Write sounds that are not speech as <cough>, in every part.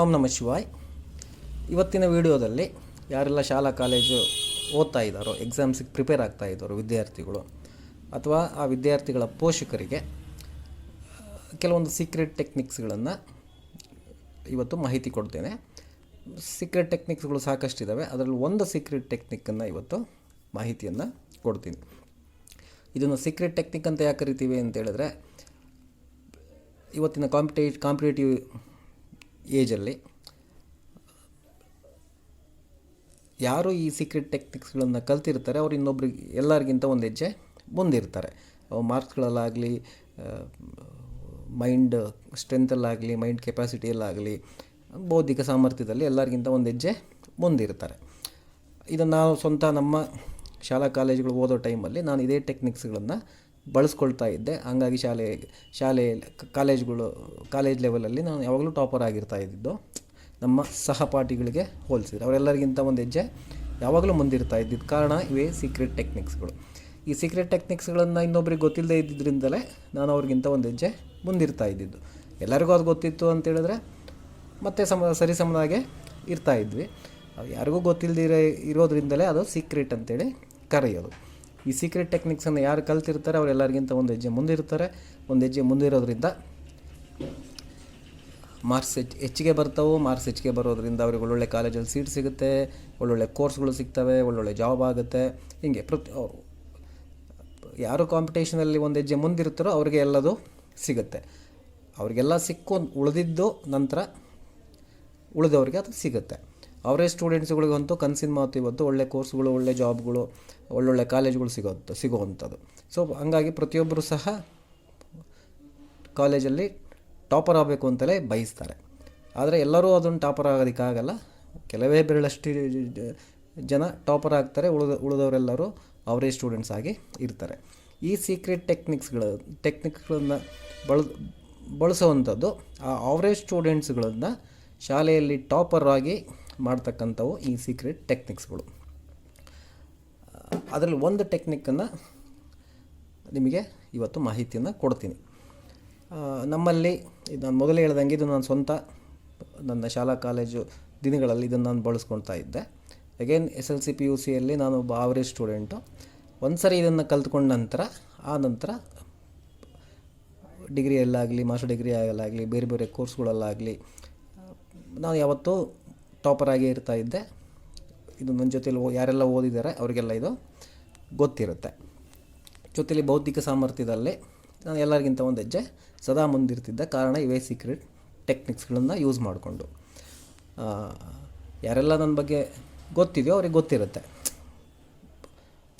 ಓಂ ನಮ ಶಿವಾಯ್. ಇವತ್ತಿನ ವಿಡಿಯೋದಲ್ಲಿ ಯಾರೆಲ್ಲ ಶಾಲಾ, ಕಾಲೇಜು ಓದ್ತಾ ಇದ್ದಾರೋ ಎಕ್ಸಾಮ್ಸಿಗೆ ಪ್ರಿಪೇರ್ ಆಗ್ತಾ ಇದ್ದಾರೋ ವಿದ್ಯಾರ್ಥಿಗಳು ಅಥವಾ ಆ ವಿದ್ಯಾರ್ಥಿಗಳ ಪೋಷಕರಿಗೆ ಕೆಲವೊಂದು ಸೀಕ್ರೆಟ್ ಟೆಕ್ನಿಕ್ಸ್ಗಳನ್ನು ಇವತ್ತು ಮಾಹಿತಿ ಕೊಡ್ತೇನೆ. ಸೀಕ್ರೆಟ್ ಟೆಕ್ನಿಕ್ಸ್ಗಳು ಸಾಕಷ್ಟಿದ್ದಾವೆ ಅದರಲ್ಲಿ ಒಂದು ಸೀಕ್ರೆಟ್ ಟೆಕ್ನಿಕ್ಕನ್ನು ಇವತ್ತು ಮಾಹಿತಿಯನ್ನು ಕೊಡ್ತೀನಿ. ಇದನ್ನು ಸೀಕ್ರೆಟ್ ಟೆಕ್ನಿಕ್ ಅಂತ ಯಾಕೆ ಕರಿತೀವಿ ಅಂತ ಹೇಳಿದ್ರೆ, ಇವತ್ತಿನ ಕಾಂಪಿಟೇ ಕಾಂಪಿಟೇಟಿವ್ ಏಜಲ್ಲಿ ಯಾರು ಈ ಸೀಕ್ರೆಟ್ ಟೆಕ್ನಿಕ್ಸ್ಗಳನ್ನು ಕಲ್ತಿರ್ತಾರೆ, ಅವ್ರು ಇನ್ನೊಬ್ರಿಗೆ ಎಲ್ಲರಿಗಿಂತ ಒಂದು ಹೆಜ್ಜೆ ಮುಂದಿರ್ತಾರೆ. ಮಾರ್ಕ್ಸ್ಗಳಲ್ಲಾಗಲಿ ಮೈಂಡ್ ಸ್ಟ್ರೆಂತಲ್ಲಾಗಲಿ ಮೈಂಡ್ ಕೆಪಾಸಿಟಿಯಲ್ಲಾಗಲಿ ಬೌದ್ಧಿಕ ಸಾಮರ್ಥ್ಯದಲ್ಲಿ ಎಲ್ಲರಿಗಿಂತ ಒಂದು ಹೆಜ್ಜೆ ಮುಂದಿರ್ತಾರೆ. ಇದನ್ನು ನಾವು ಸ್ವಂತ ನಮ್ಮ ಶಾಲಾ, ಕಾಲೇಜುಗಳು ಓದೋ ಟೈಮಲ್ಲಿ ನಾನು ಇದೇ ಟೆಕ್ನಿಕ್ಸ್ಗಳನ್ನು ಬಳಸ್ಕೊಳ್ತಾ ಇದ್ದೆ. ಹಂಗಾಗಿ ಶಾಲೆ ಶಾಲೆ, ಕಾಲೇಜ್ಗಳು, ಕಾಲೇಜ್ ಲೆವೆಲಲ್ಲಿ ನಾನು ಯಾವಾಗಲೂ ಟಾಪರ್ ಆಗಿರ್ತಾ ಇದ್ದಿದ್ದು. ನಮ್ಮ ಸಹಪಾಠಿಗಳಿಗೆ ಹೋಲಿಸಿದ್ರೆ, ಅವರೆಲ್ಲರಿಗಿಂತ ಒಂದು ಹೆಜ್ಜೆ ಯಾವಾಗಲೂ ಮುಂದಿರ್ತಾ ಇದ್ದಿದ್ದು. ಕಾರಣ ಇವೇ ಸೀಕ್ರೆಟ್ ಟೆಕ್ನಿಕ್ಸ್ಗಳು ಈ ಸೀಕ್ರೆಟ್ ಟೆಕ್ನಿಕ್ಸ್ಗಳನ್ನು ಇನ್ನೊಬ್ರಿಗೆ ಗೊತ್ತಿಲ್ಲದೆ ಇದ್ದಿದ್ದರಿಂದಲೇ ನಾನು ಅವ್ರಿಗಿಂತ ಒಂದು ಹೆಜ್ಜೆ ಮುಂದಿರ್ತಾ ಇದ್ದಿದ್ದು. ಎಲ್ಲರಿಗೂ ಅದು ಗೊತ್ತಿತ್ತು ಅಂತ ಹೇಳಿದ್ರೆ ಮತ್ತೆ ಸಮ, ಸರಿ ಸಮನಾಗೆ ಇರ್ತಾ ಇದ್ವಿ. ಯಾರಿಗೂ ಗೊತ್ತಿಲ್ಲದಿರೋ ಇರೋದ್ರಿಂದಲೇ ಅದು ಸೀಕ್ರೆಟ್ ಅಂತೇಳಿ ಕರೆಯೋದು. ಈ ಸೀಕ್ರೆಟ್ ಟೆಕ್ನಿಕ್ಸನ್ನು ಯಾರು ಕಲ್ತಿರ್ತಾರೆ ಅವರೆಲ್ಲರಿಗಿಂತ ಒಂದು ಹೆಜ್ಜೆ ಮುಂದಿರ್ತಾರೆ ಒಂದು ಹೆಜ್ಜೆ ಮುಂದಿರೋದ್ರಿಂದ ಮಾರ್ಕ್ಸ್ ಹೆಚ್ಚು ಹೆಚ್ಚಿಗೆ ಬರ್ತಾವೆ ಮಾರ್ಕ್ಸ್ ಹೆಚ್ಚಿಗೆ ಬರೋದ್ರಿಂದ ಅವ್ರಿಗೆ ಒಳ್ಳೊಳ್ಳೆ ಕಾಲೇಜಲ್ಲಿ ಸೀಟ್ ಸಿಗುತ್ತೆ, ಒಳ್ಳೊಳ್ಳೆ ಕೋರ್ಸ್ಗಳು ಸಿಗ್ತವೆ, ಒಳ್ಳೊಳ್ಳೆ ಜಾಬ್ ಆಗುತ್ತೆ. ಹೀಗೆ ಪ್ರತಿ ಅವರು ಯಾರು ಕಾಂಪಿಟೇಷನಲ್ಲಿ ಒಂದು ಹೆಜ್ಜೆ ಮುಂದಿರ್ತಾರೋ ಅವ್ರಿಗೆ ಎಲ್ಲದು ಸಿಗುತ್ತೆ. ಅವರಿಗೆಲ್ಲ ಸಿಕ್ಕು, ಉಳಿದಿದ್ದು ನಂತರ ಉಳಿದವ್ರಿಗೆ ಅದು ಸಿಗುತ್ತೆ. ಅವರೇ ಸ್ಟೂಡೆಂಟ್ಸ್ಗಳಿಗಂತೂ ಕನಸಿನ ಮಾತು ಇವತ್ತು ಒಳ್ಳೆ ಕೋರ್ಸ್ಗಳು ಒಳ್ಳೆ ಜಾಬ್ಗಳು ಒಳ್ಳೊಳ್ಳೆ ಕಾಲೇಜ್ಗಳು ಸಿಗೋದು ಸಿಗೋವಂಥದ್ದು. ಸೊ ಹಂಗಾಗಿ ಪ್ರತಿಯೊಬ್ಬರು ಸಹ ಕಾಲೇಜಲ್ಲಿ ಟಾಪರ್ ಆಗಬೇಕು ಅಂತಲೇ ಬಯಸ್ತಾರೆ. ಆದರೆ ಎಲ್ಲರೂ ಅದನ್ನು ಟಾಪರ್ ಆಗೋದಕ್ಕಾಗಲ್ಲ. ಕೆಲವೇ ಬೆರಳಷ್ಟು ಜನ ಟಾಪರ್ ಆಗ್ತಾರೆ. ಉಳಿದ, ಉಳಿದವರೆಲ್ಲರೂ ಅವರೇ ಸ್ಟೂಡೆಂಟ್ಸ್ ಆಗಿ ಇರ್ತಾರೆ. ಈ ಸೀಕ್ರೆಟ್ ಟೆಕ್ನಿಕ್ಸ್ಗಳು ಟೆಕ್ನಿಕ್ಗಳನ್ನು ಬಳ, ಬಳಸುವಂಥದ್ದು, ಆ ಅವರೇಜ್ ಸ್ಟೂಡೆಂಟ್ಸ್ಗಳನ್ನು ಶಾಲೆಯಲ್ಲಿ ಟಾಪರ್ ಆಗಿ ಮಾಡ್ತಕ್ಕಂಥವು ಈ ಸೀಕ್ರೆಟ್ ಟೆಕ್ನಿಕ್ಸ್ಗಳು ಅದರಲ್ಲಿ ಒಂದು ಟೆಕ್ನಿಕ್ಕನ್ನು ನಿಮಗೆ ಇವತ್ತು ಮಾಹಿತಿಯನ್ನು ಕೊಡ್ತೀನಿ. ನಮ್ಮಲ್ಲಿ ಇದು ನಾನು ಮೊದಲೇ ಹೇಳ್ದಂಗೆ ಇದು ನಾನು ಸ್ವಂತ ನನ್ನ ಶಾಲಾ ಕಾಲೇಜು ದಿನಗಳಲ್ಲಿ ಇದನ್ನು ನಾನು ಬಳಸ್ಕೊಳ್ತಾ ಇದ್ದೆ. Again S L C P U ಸಿಯಲ್ಲಿ ನಾನು ಒಬ್ಬ ಆವರೇಜ್ ಸ್ಟೂಡೆಂಟು ಒಂದು ಸರಿ ಇದನ್ನು ಕಲ್ತ್ಕೊಂಡ ನಂತರ, ಆ ನಂತರ ಡಿಗ್ರಿಯಲ್ಲಾಗಲಿ ಮಾಸ್ಟರ್ ಡಿಗ್ರಿ ಡಿಗ್ರಿಯಲ್ಲಾಗಲಿ ಬೇರೆ ಬೇರೆ ಕೋರ್ಸ್ಗಳಲ್ಲಾಗಲಿ ನಾನು ಯಾವತ್ತೂ ಟಾಪರ್ ಆಗೇ ಇರ್ತಾ ಇದ್ದೆ. ಇದು ನನ್ನ ಜೊತೆಲಿ ಯಾರೆಲ್ಲ ಓದಿದ್ದಾರೆ ಅವರಿಗೆಲ್ಲ ಇದು ಗೊತ್ತಿರುತ್ತೆ. ಜೊತೆಲಿ ಬೌದ್ಧಿಕ ಸಾಮರ್ಥ್ಯದಲ್ಲಿ ನಾನು ಎಲ್ಲರಿಗಿಂತ ಒಂದು ಹೆಜ್ಜೆ ಸದಾ ಮುಂದಿರ್ತಿದ್ದ ಕಾರಣ ಇವೇ ಸೀಕ್ರೆಟ್ ಟೆಕ್ನಿಕ್ಸ್ಗಳನ್ನು ಯೂಸ್ ಮಾಡಿಕೊಂಡು. ಯಾರೆಲ್ಲ ನನ್ನ ಬಗ್ಗೆ ಗೊತ್ತಿದೆಯೋ ಅವ್ರಿಗೆ ಗೊತ್ತಿರುತ್ತೆ.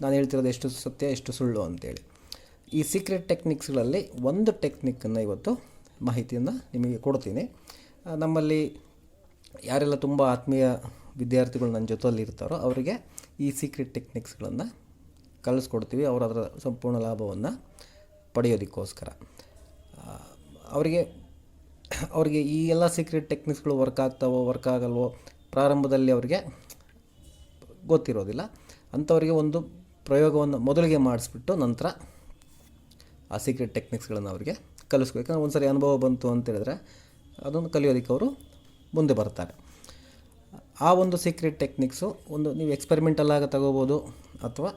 ನಾನು ಹೇಳ್ತಿರೋದು ಎಷ್ಟು ಸತ್ಯ, ಎಷ್ಟು ಸುಳ್ಳು ಅಂತೇಳಿ. ಈ ಸೀಕ್ರೆಟ್ ಟೆಕ್ನಿಕ್ಸ್ಗಳಲ್ಲಿ ಒಂದು ಟೆಕ್ನಿಕ್ಕನ್ನು ಇವತ್ತು ಮಾಹಿತಿಯನ್ನು ನಿಮಗೆ ಕೊಡ್ತೀನಿ. ನಮ್ಮಲ್ಲಿ ಯಾರೆಲ್ಲ ತುಂಬ ಆತ್ಮೀಯ ವಿದ್ಯಾರ್ಥಿಗಳು ನನ್ನ ಜೊತೆಯಲ್ಲಿ ಇರ್ತಾರೋ ಅವರಿಗೆ ಈ ಸೀಕ್ರೆಟ್ ಟೆಕ್ನಿಕ್ಸ್ಗಳನ್ನು ಕಲಿಸ್ಕೊಡ್ತೀವಿ. ಅವರು ಅದರ ಸಂಪೂರ್ಣ ಲಾಭವನ್ನು ಪಡೆಯೋದಕ್ಕೋಸ್ಕರ. ಅವರಿಗೆ ಅವರಿಗೆ ಈ ಎಲ್ಲ ಸೀಕ್ರೆಟ್ ಟೆಕ್ನಿಕ್ಸ್ಗಳು ವರ್ಕ್ ಆಗ್ತಾವೋ ವರ್ಕ್ ಆಗಲ್ವೋ ಪ್ರಾರಂಭದಲ್ಲಿ ಅವರಿಗೆ ಗೊತ್ತಿರೋದಿಲ್ಲ. ಅಂಥವರಿಗೆ ಒಂದು ಪ್ರಯೋಗವನ್ನು ಮೊದಲಿಗೆ ಮಾಡಿಸ್ಬಿಟ್ಟು ನಂತರ ಆ ಸೀಕ್ರೆಟ್ ಟೆಕ್ನಿಕ್ಸ್ಗಳನ್ನು ಅವರಿಗೆ ಕಲಿಸ್ಬೇಕು. ಯಾಕಂದ್ರೆ ಒಂದು ಸರಿ ಅನುಭವ ಬಂತು ಅಂತ ಹೇಳಿದ್ರೆ ಅದನ್ನು ಕಲಿಯೋದಕ್ಕೆ ಅವರು ಮುಂದೆ ಬರ್ತಾರೆ. ಆ ಒಂದು ಸೀಕ್ರೆಟ್ ಟೆಕ್ನಿಕ್ಸು ಒಂದು ನೀವು ಎಕ್ಸ್ಪೆರಿಮೆಂಟಲ್ಲಾಗ ತಗೋಬೋದು ಅಥವಾ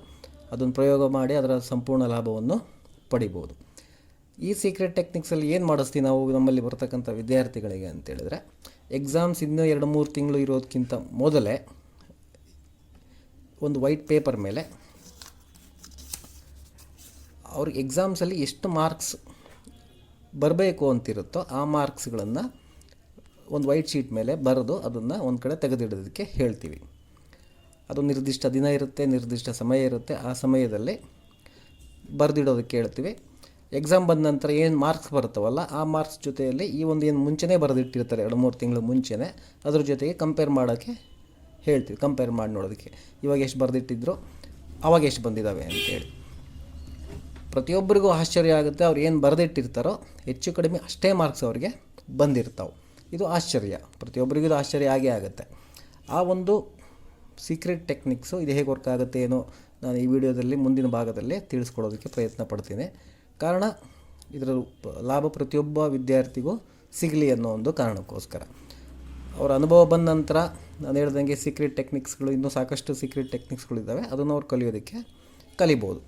ಅದನ್ನು ಪ್ರಯೋಗ ಮಾಡಿ ಅದರ ಸಂಪೂರ್ಣ ಲಾಭವನ್ನು ಪಡಿಬೋದು. ಈ ಸೀಕ್ರೆಟ್ ಟೆಕ್ನಿಕ್ಸಲ್ಲಿ ಏನು ಮಾಡಿಸ್ತೀವಿ ನಾವು ನಮ್ಮಲ್ಲಿ ಬರ್ತಕ್ಕಂಥ ವಿದ್ಯಾರ್ಥಿಗಳಿಗೆ ಅಂತೇಳಿದ್ರೆ ಎಕ್ಸಾಮ್ಸ್ ಇನ್ನೂ ಎರಡು ಮೂರು ತಿಂಗಳು ಇರೋದಕ್ಕಿಂತ ಮೊದಲೇ ಒಂದು ವೈಟ್ ಪೇಪರ್ ಮೇಲೆ ಅವ್ರಿಗೆ ಎಕ್ಸಾಮ್ಸಲ್ಲಿ ಎಷ್ಟು ಮಾರ್ಕ್ಸ್ ಬರಬೇಕು ಅಂತಿರುತ್ತೋ ಆ ಮಾರ್ಕ್ಸ್ಗಳನ್ನು ಒಂದು ವೈಟ್ ಶೀಟ್ ಮೇಲೆ ಬರೆದು ಅದನ್ನು ಒಂದು ಕಡೆ ತೆಗೆದಿಡೋದಕ್ಕೆ ಹೇಳ್ತೀವಿ. ಅದು ನಿರ್ದಿಷ್ಟ ದಿನ ಇರುತ್ತೆ, ನಿರ್ದಿಷ್ಟ ಸಮಯ ಇರುತ್ತೆ, ಆ ಸಮಯದಲ್ಲಿ ಬರೆದಿಡೋದಕ್ಕೆ ಹೇಳ್ತೀವಿ. ಎಕ್ಸಾಮ್ ಬಂದ ನಂತರ ಏನು ಮಾರ್ಕ್ಸ್ ಬರುತ್ತವಲ್ಲ, ಆ ಮಾರ್ಕ್ಸ್ ಜೊತೆಯಲ್ಲಿ ಈ ಒಂದು ಏನು ಮುಂಚೆನೇ ಬರೆದಿಟ್ಟಿರ್ತಾರೆ, ಎರಡು ಮೂರು ತಿಂಗಳು ಮುಂಚೆನೇ, ಅದ್ರ ಜೊತೆಗೆ ಕಂಪೇರ್ ಮಾಡೋಕ್ಕೆ ಹೇಳ್ತೀವಿ ಕಂಪೇರ್ ಮಾಡಿ ನೋಡೋದಕ್ಕೆ. ಇವಾಗ ಎಷ್ಟು ಬರೆದಿಟ್ಟಿದ್ರು, ಅವಾಗ ಎಷ್ಟು ಬಂದಿದ್ದಾವೆ ಅಂತೇಳಿ ಪ್ರತಿಯೊಬ್ಬರಿಗೂ ಆಶ್ಚರ್ಯ ಆಗುತ್ತೆ ಅವ್ರು ಏನು ಬರೆದಿಟ್ಟಿರ್ತಾರೋ, ಹೆಚ್ಚು ಕಡಿಮೆ ಅಷ್ಟೇ ಮಾರ್ಕ್ಸ್ ಅವ್ರಿಗೆ ಬಂದಿರ್ತಾವೆ. ಇದು ಆಶ್ಚರ್ಯ. ಪ್ರತಿಯೊಬ್ಬರಿಗೂ ಇದು ಆಶ್ಚರ್ಯ ಆಗೇ ಆಗುತ್ತೆ. ಆ ಒಂದು ಸೀಕ್ರೆಟ್ ಟೆಕ್ನಿಕ್ಸು ಇದು ಹೇಗೆ ವರ್ಕ್ ಆಗುತ್ತೆ ಏನೋ ನಾನು ಈ ವಿಡಿಯೋದಲ್ಲಿ ಮುಂದಿನ ಭಾಗದಲ್ಲಿ ತಿಳಿಸ್ಕೊಡೋದಕ್ಕೆ ಪ್ರಯತ್ನ ಪಡ್ತೀನಿ. ಕಾರಣ, ಇದರ ಲಾಭ ಪ್ರತಿಯೊಬ್ಬ ವಿದ್ಯಾರ್ಥಿಗೂ ಸಿಗಲಿ ಅನ್ನೋ ಒಂದು ಕಾರಣಕ್ಕೋಸ್ಕರ. ಅವರ ಅನುಭವ ಬಂದ ನಂತರ ನಾನು ಹೇಳ್ದಂಗೆ ಸೀಕ್ರೆಟ್ ಟೆಕ್ನಿಕ್ಸ್ಗಳು ಇನ್ನೂ ಸಾಕಷ್ಟು ಸೀಕ್ರೆಟ್ ಟೆಕ್ನಿಕ್ಸ್ಗಳಿದ್ದಾವೆ ಅದನ್ನು ಅವ್ರು ಕಲಿಯೋದಕ್ಕೆ ಕಲಿಬೋದು.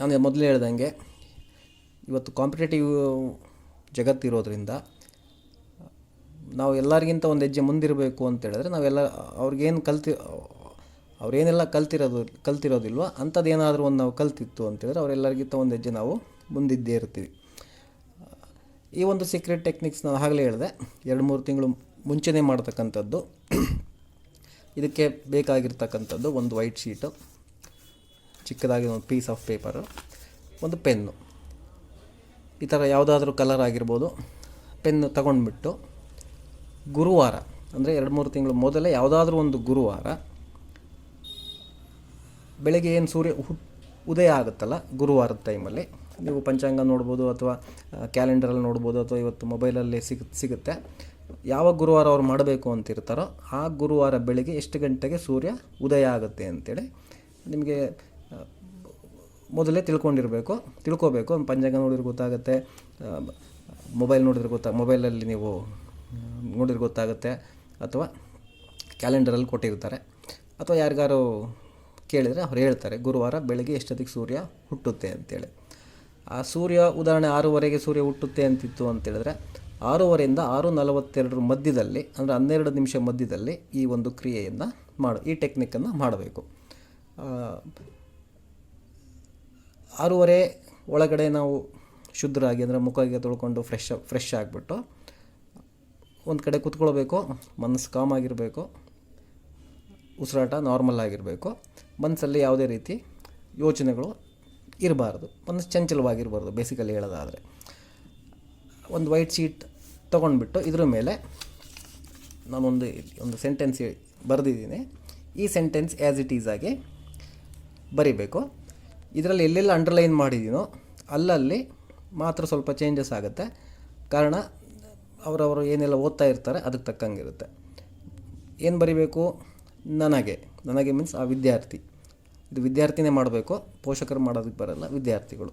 ನಾನು ಮೊದಲು ಹೇಳ್ದಂಗೆ ಇವತ್ತು ಕಾಂಪಿಟೇಟಿವ್ ಜಗತ್ತಿರೋದ್ರಿಂದ, ನಾವು ಎಲ್ಲರಿಗಿಂತ ಒಂದು ಹೆಜ್ಜೆ ಮುಂದಿರಬೇಕು ಅಂತ ಹೇಳಿದ್ರೆ ನಾವೆಲ್ಲ ಅವ್ರಿಗೇನು ಕಲ್ತಿ, ಅವ್ರೇನೆಲ್ಲ ಕಲ್ತಿರೋದು, ಕಲ್ತಿರೋದಿಲ್ವೋ ಅಂಥದ್ದೇನಾದರೂ ಒಂದು ನಾವು ಕಲ್ತಿತ್ತು ಅಂತೇಳಿದ್ರೆ ಅವರೆಲ್ಲರಿಗಿಂತ ಒಂದು ಹೆಜ್ಜೆ ನಾವು ಮುಂದಿದ್ದೇ ಇರ್ತೀವಿ. ಈ ಒಂದು ಸೀಕ್ರೆಟ್ ಟೆಕ್ನಿಕ್ಸ್ ನಾನು ಆಗಲೇ ಹೇಳಿದೆ, ಎರಡು ಮೂರು ತಿಂಗಳು ಮುಂಚೆನೇ ಮಾಡ್ತಕ್ಕಂಥದ್ದು. ಇದಕ್ಕೆ ಬೇಕಾಗಿರ್ತಕ್ಕಂಥದ್ದು ಒಂದು ವೈಟ್ ಶೀಟು ಚಿಕ್ಕದಾಗಿ ಒಂದು ಪೀಸ್ ಆಫ್ ಪೇಪರು ಒಂದು ಪೆನ್ನು ಈ ಥರ ಯಾವುದಾದ್ರೂ ಕಲರ್ ಆಗಿರ್ಬೋದು ಪೆನ್ನು ತಗೊಂಡ್ಬಿಟ್ಟು ಗುರುವಾರ, ಅಂದರೆ ಎರಡು ಮೂರು ತಿಂಗಳು ಮೊದಲೇ ಯಾವುದಾದ್ರೂ ಒಂದು ಗುರುವಾರ ಬೆಳಗ್ಗೆ ಏನು ಸೂರ್ಯ ಉದಯ ಆಗುತ್ತಲ್ಲ, ಗುರುವಾರದ ಟೈಮಲ್ಲಿ ನೀವು ಪಂಚಾಂಗ ನೋಡ್ಬೋದು ಅಥವಾ ಕ್ಯಾಲೆಂಡರಲ್ಲಿ ನೋಡ್ಬೋದು ಅಥವಾ ಇವತ್ತು ಮೊಬೈಲಲ್ಲಿ ಸಿಗ, ಸಿಗುತ್ತೆ. ಯಾವ ಗುರುವಾರ ಅವ್ರು ಮಾಡಬೇಕು ಅಂತಿರ್ತಾರೋ, ಆ ಗುರುವಾರ ಬೆಳಿಗ್ಗೆ ಎಷ್ಟು ಗಂಟೆಗೆ ಸೂರ್ಯ ಉದಯ ಆಗುತ್ತೆ ಅಂತೇಳಿ ನಿಮಗೆ ಮೊದಲೇ ತಿಳ್ಕೊಂಡಿರಬೇಕು, ತಿಳ್ಕೊಬೇಕು. ಒಂದು ಪಂಚಾಂಗ ನೋಡಿದ್ರೆ ಗೊತ್ತಾಗುತ್ತೆ ಮೊಬೈಲ್ ನೋಡಿದ್ರೆ ಗೊತ್ತಾ, ಮೊಬೈಲಲ್ಲಿ ನೀವು ನೋಡಿದ್ರೆ ಗೊತ್ತಾಗುತ್ತೆ ಅಥವಾ ಕ್ಯಾಲೆಂಡರಲ್ಲಿ ಕೊಟ್ಟಿರ್ತಾರೆ. ಅಥವಾ ಯಾರಿಗಾರು ಕೇಳಿದರೆ ಅವ್ರು ಹೇಳ್ತಾರೆ, ಗುರುವಾರ ಬೆಳಗ್ಗೆ ಎಷ್ಟೊತ್ತಿಗೆ ಸೂರ್ಯ ಹುಟ್ಟುತ್ತೆ ಅಂತೇಳಿ. ಆ ಸೂರ್ಯ ಉದಾಹರಣೆ ಆರೂವರೆಗೆ ಸೂರ್ಯ ಹುಟ್ಟುತ್ತೆ ಅಂತಿತ್ತು ಅಂತೇಳಿದ್ರೆ ಆರೂವರೆಯಿಂದ ಆರು ನಲವತ್ತೆರಡರ ಮಧ್ಯದಲ್ಲಿ, ಅಂದರೆ ಹನ್ನೆರಡು ನಿಮಿಷ ಮಧ್ಯದಲ್ಲಿ ಈ ಒಂದು ಕ್ರಿಯೆಯನ್ನು ಮಾಡು, ಈ ಟೆಕ್ನಿಕ್ಕನ್ನು ಮಾಡಬೇಕು. ಆರೂವರೆ ಒಳಗಡೆ ನಾವು ಶುದ್ಧರಾಗಿ ಅಂದರೆ ಮುಖಗೆ ತೊಳ್ಕೊಂಡು ಫ್ರೆಶ್ ಫ್ರೆಶ್ ಆಗಿಬಿಟ್ಟು ಒಂದು ಕಡೆ ಕೂತ್ಕೊಳ್ಬೇಕು, ಮನಸ್ಸು ಕಾಮ್ ಆಗಿರಬೇಕು, ಉಸಿರಾಟ ನಾರ್ಮಲ್ ಆಗಿರಬೇಕು. ಮನಸ್ಸಲ್ಲಿ ಯಾವುದೇ ರೀತಿ ಯೋಚನೆಗಳು ಇರಬಾರ್ದು. ಮನಸ್ಸು ಚಂಚಲವಾಗಿರಬಾರ್ದು ಬೇಸಿಕಲಿ ಹೇಳೋದಾದರೆ. ಒಂದು ವೈಟ್ ಶೀಟ್ ತೊಗೊಂಡ್ಬಿಟ್ಟು ಇದ್ರ ಮೇಲೆ ನಾನೊಂದು ಒಂದು ಸೆಂಟೆನ್ಸ್ ಬರೆದಿದ್ದೀನಿ. ಈ ಸೆಂಟೆನ್ಸ್ ಆ್ಯಸ್ ಇಟ್ ಈಸ್ ಆಗಿ ಬರಿಬೇಕು. ಇದರಲ್ಲಿ ಎಲ್ಲೆಲ್ಲ ಅಂಡರ್ಲೈನ್ ಮಾಡಿದ್ದೀನೋ ಅಲ್ಲಲ್ಲಿ ಮಾತ್ರ ಸ್ವಲ್ಪ ಚೇಂಜಸ್ ಆಗುತ್ತೆ. ಕಾರಣ ಅವರವರು ಏನೆಲ್ಲ ಓದ್ತಾ ಇರ್ತಾರೆ ಅದಕ್ಕೆ ತಕ್ಕಂಗಿರುತ್ತೆ. ಏನು ಬರಿಬೇಕು? ನನಗೆ. ನನಗೆ ಮೀನ್ಸ್ ಆ ವಿದ್ಯಾರ್ಥಿ. ಇದು ವಿದ್ಯಾರ್ಥಿನೇ ಮಾಡಬೇಕು. ಪೋಷಕರು ಮಾಡೋದಕ್ಕೆ ಬರಲ್ಲ, ವಿದ್ಯಾರ್ಥಿಗಳು.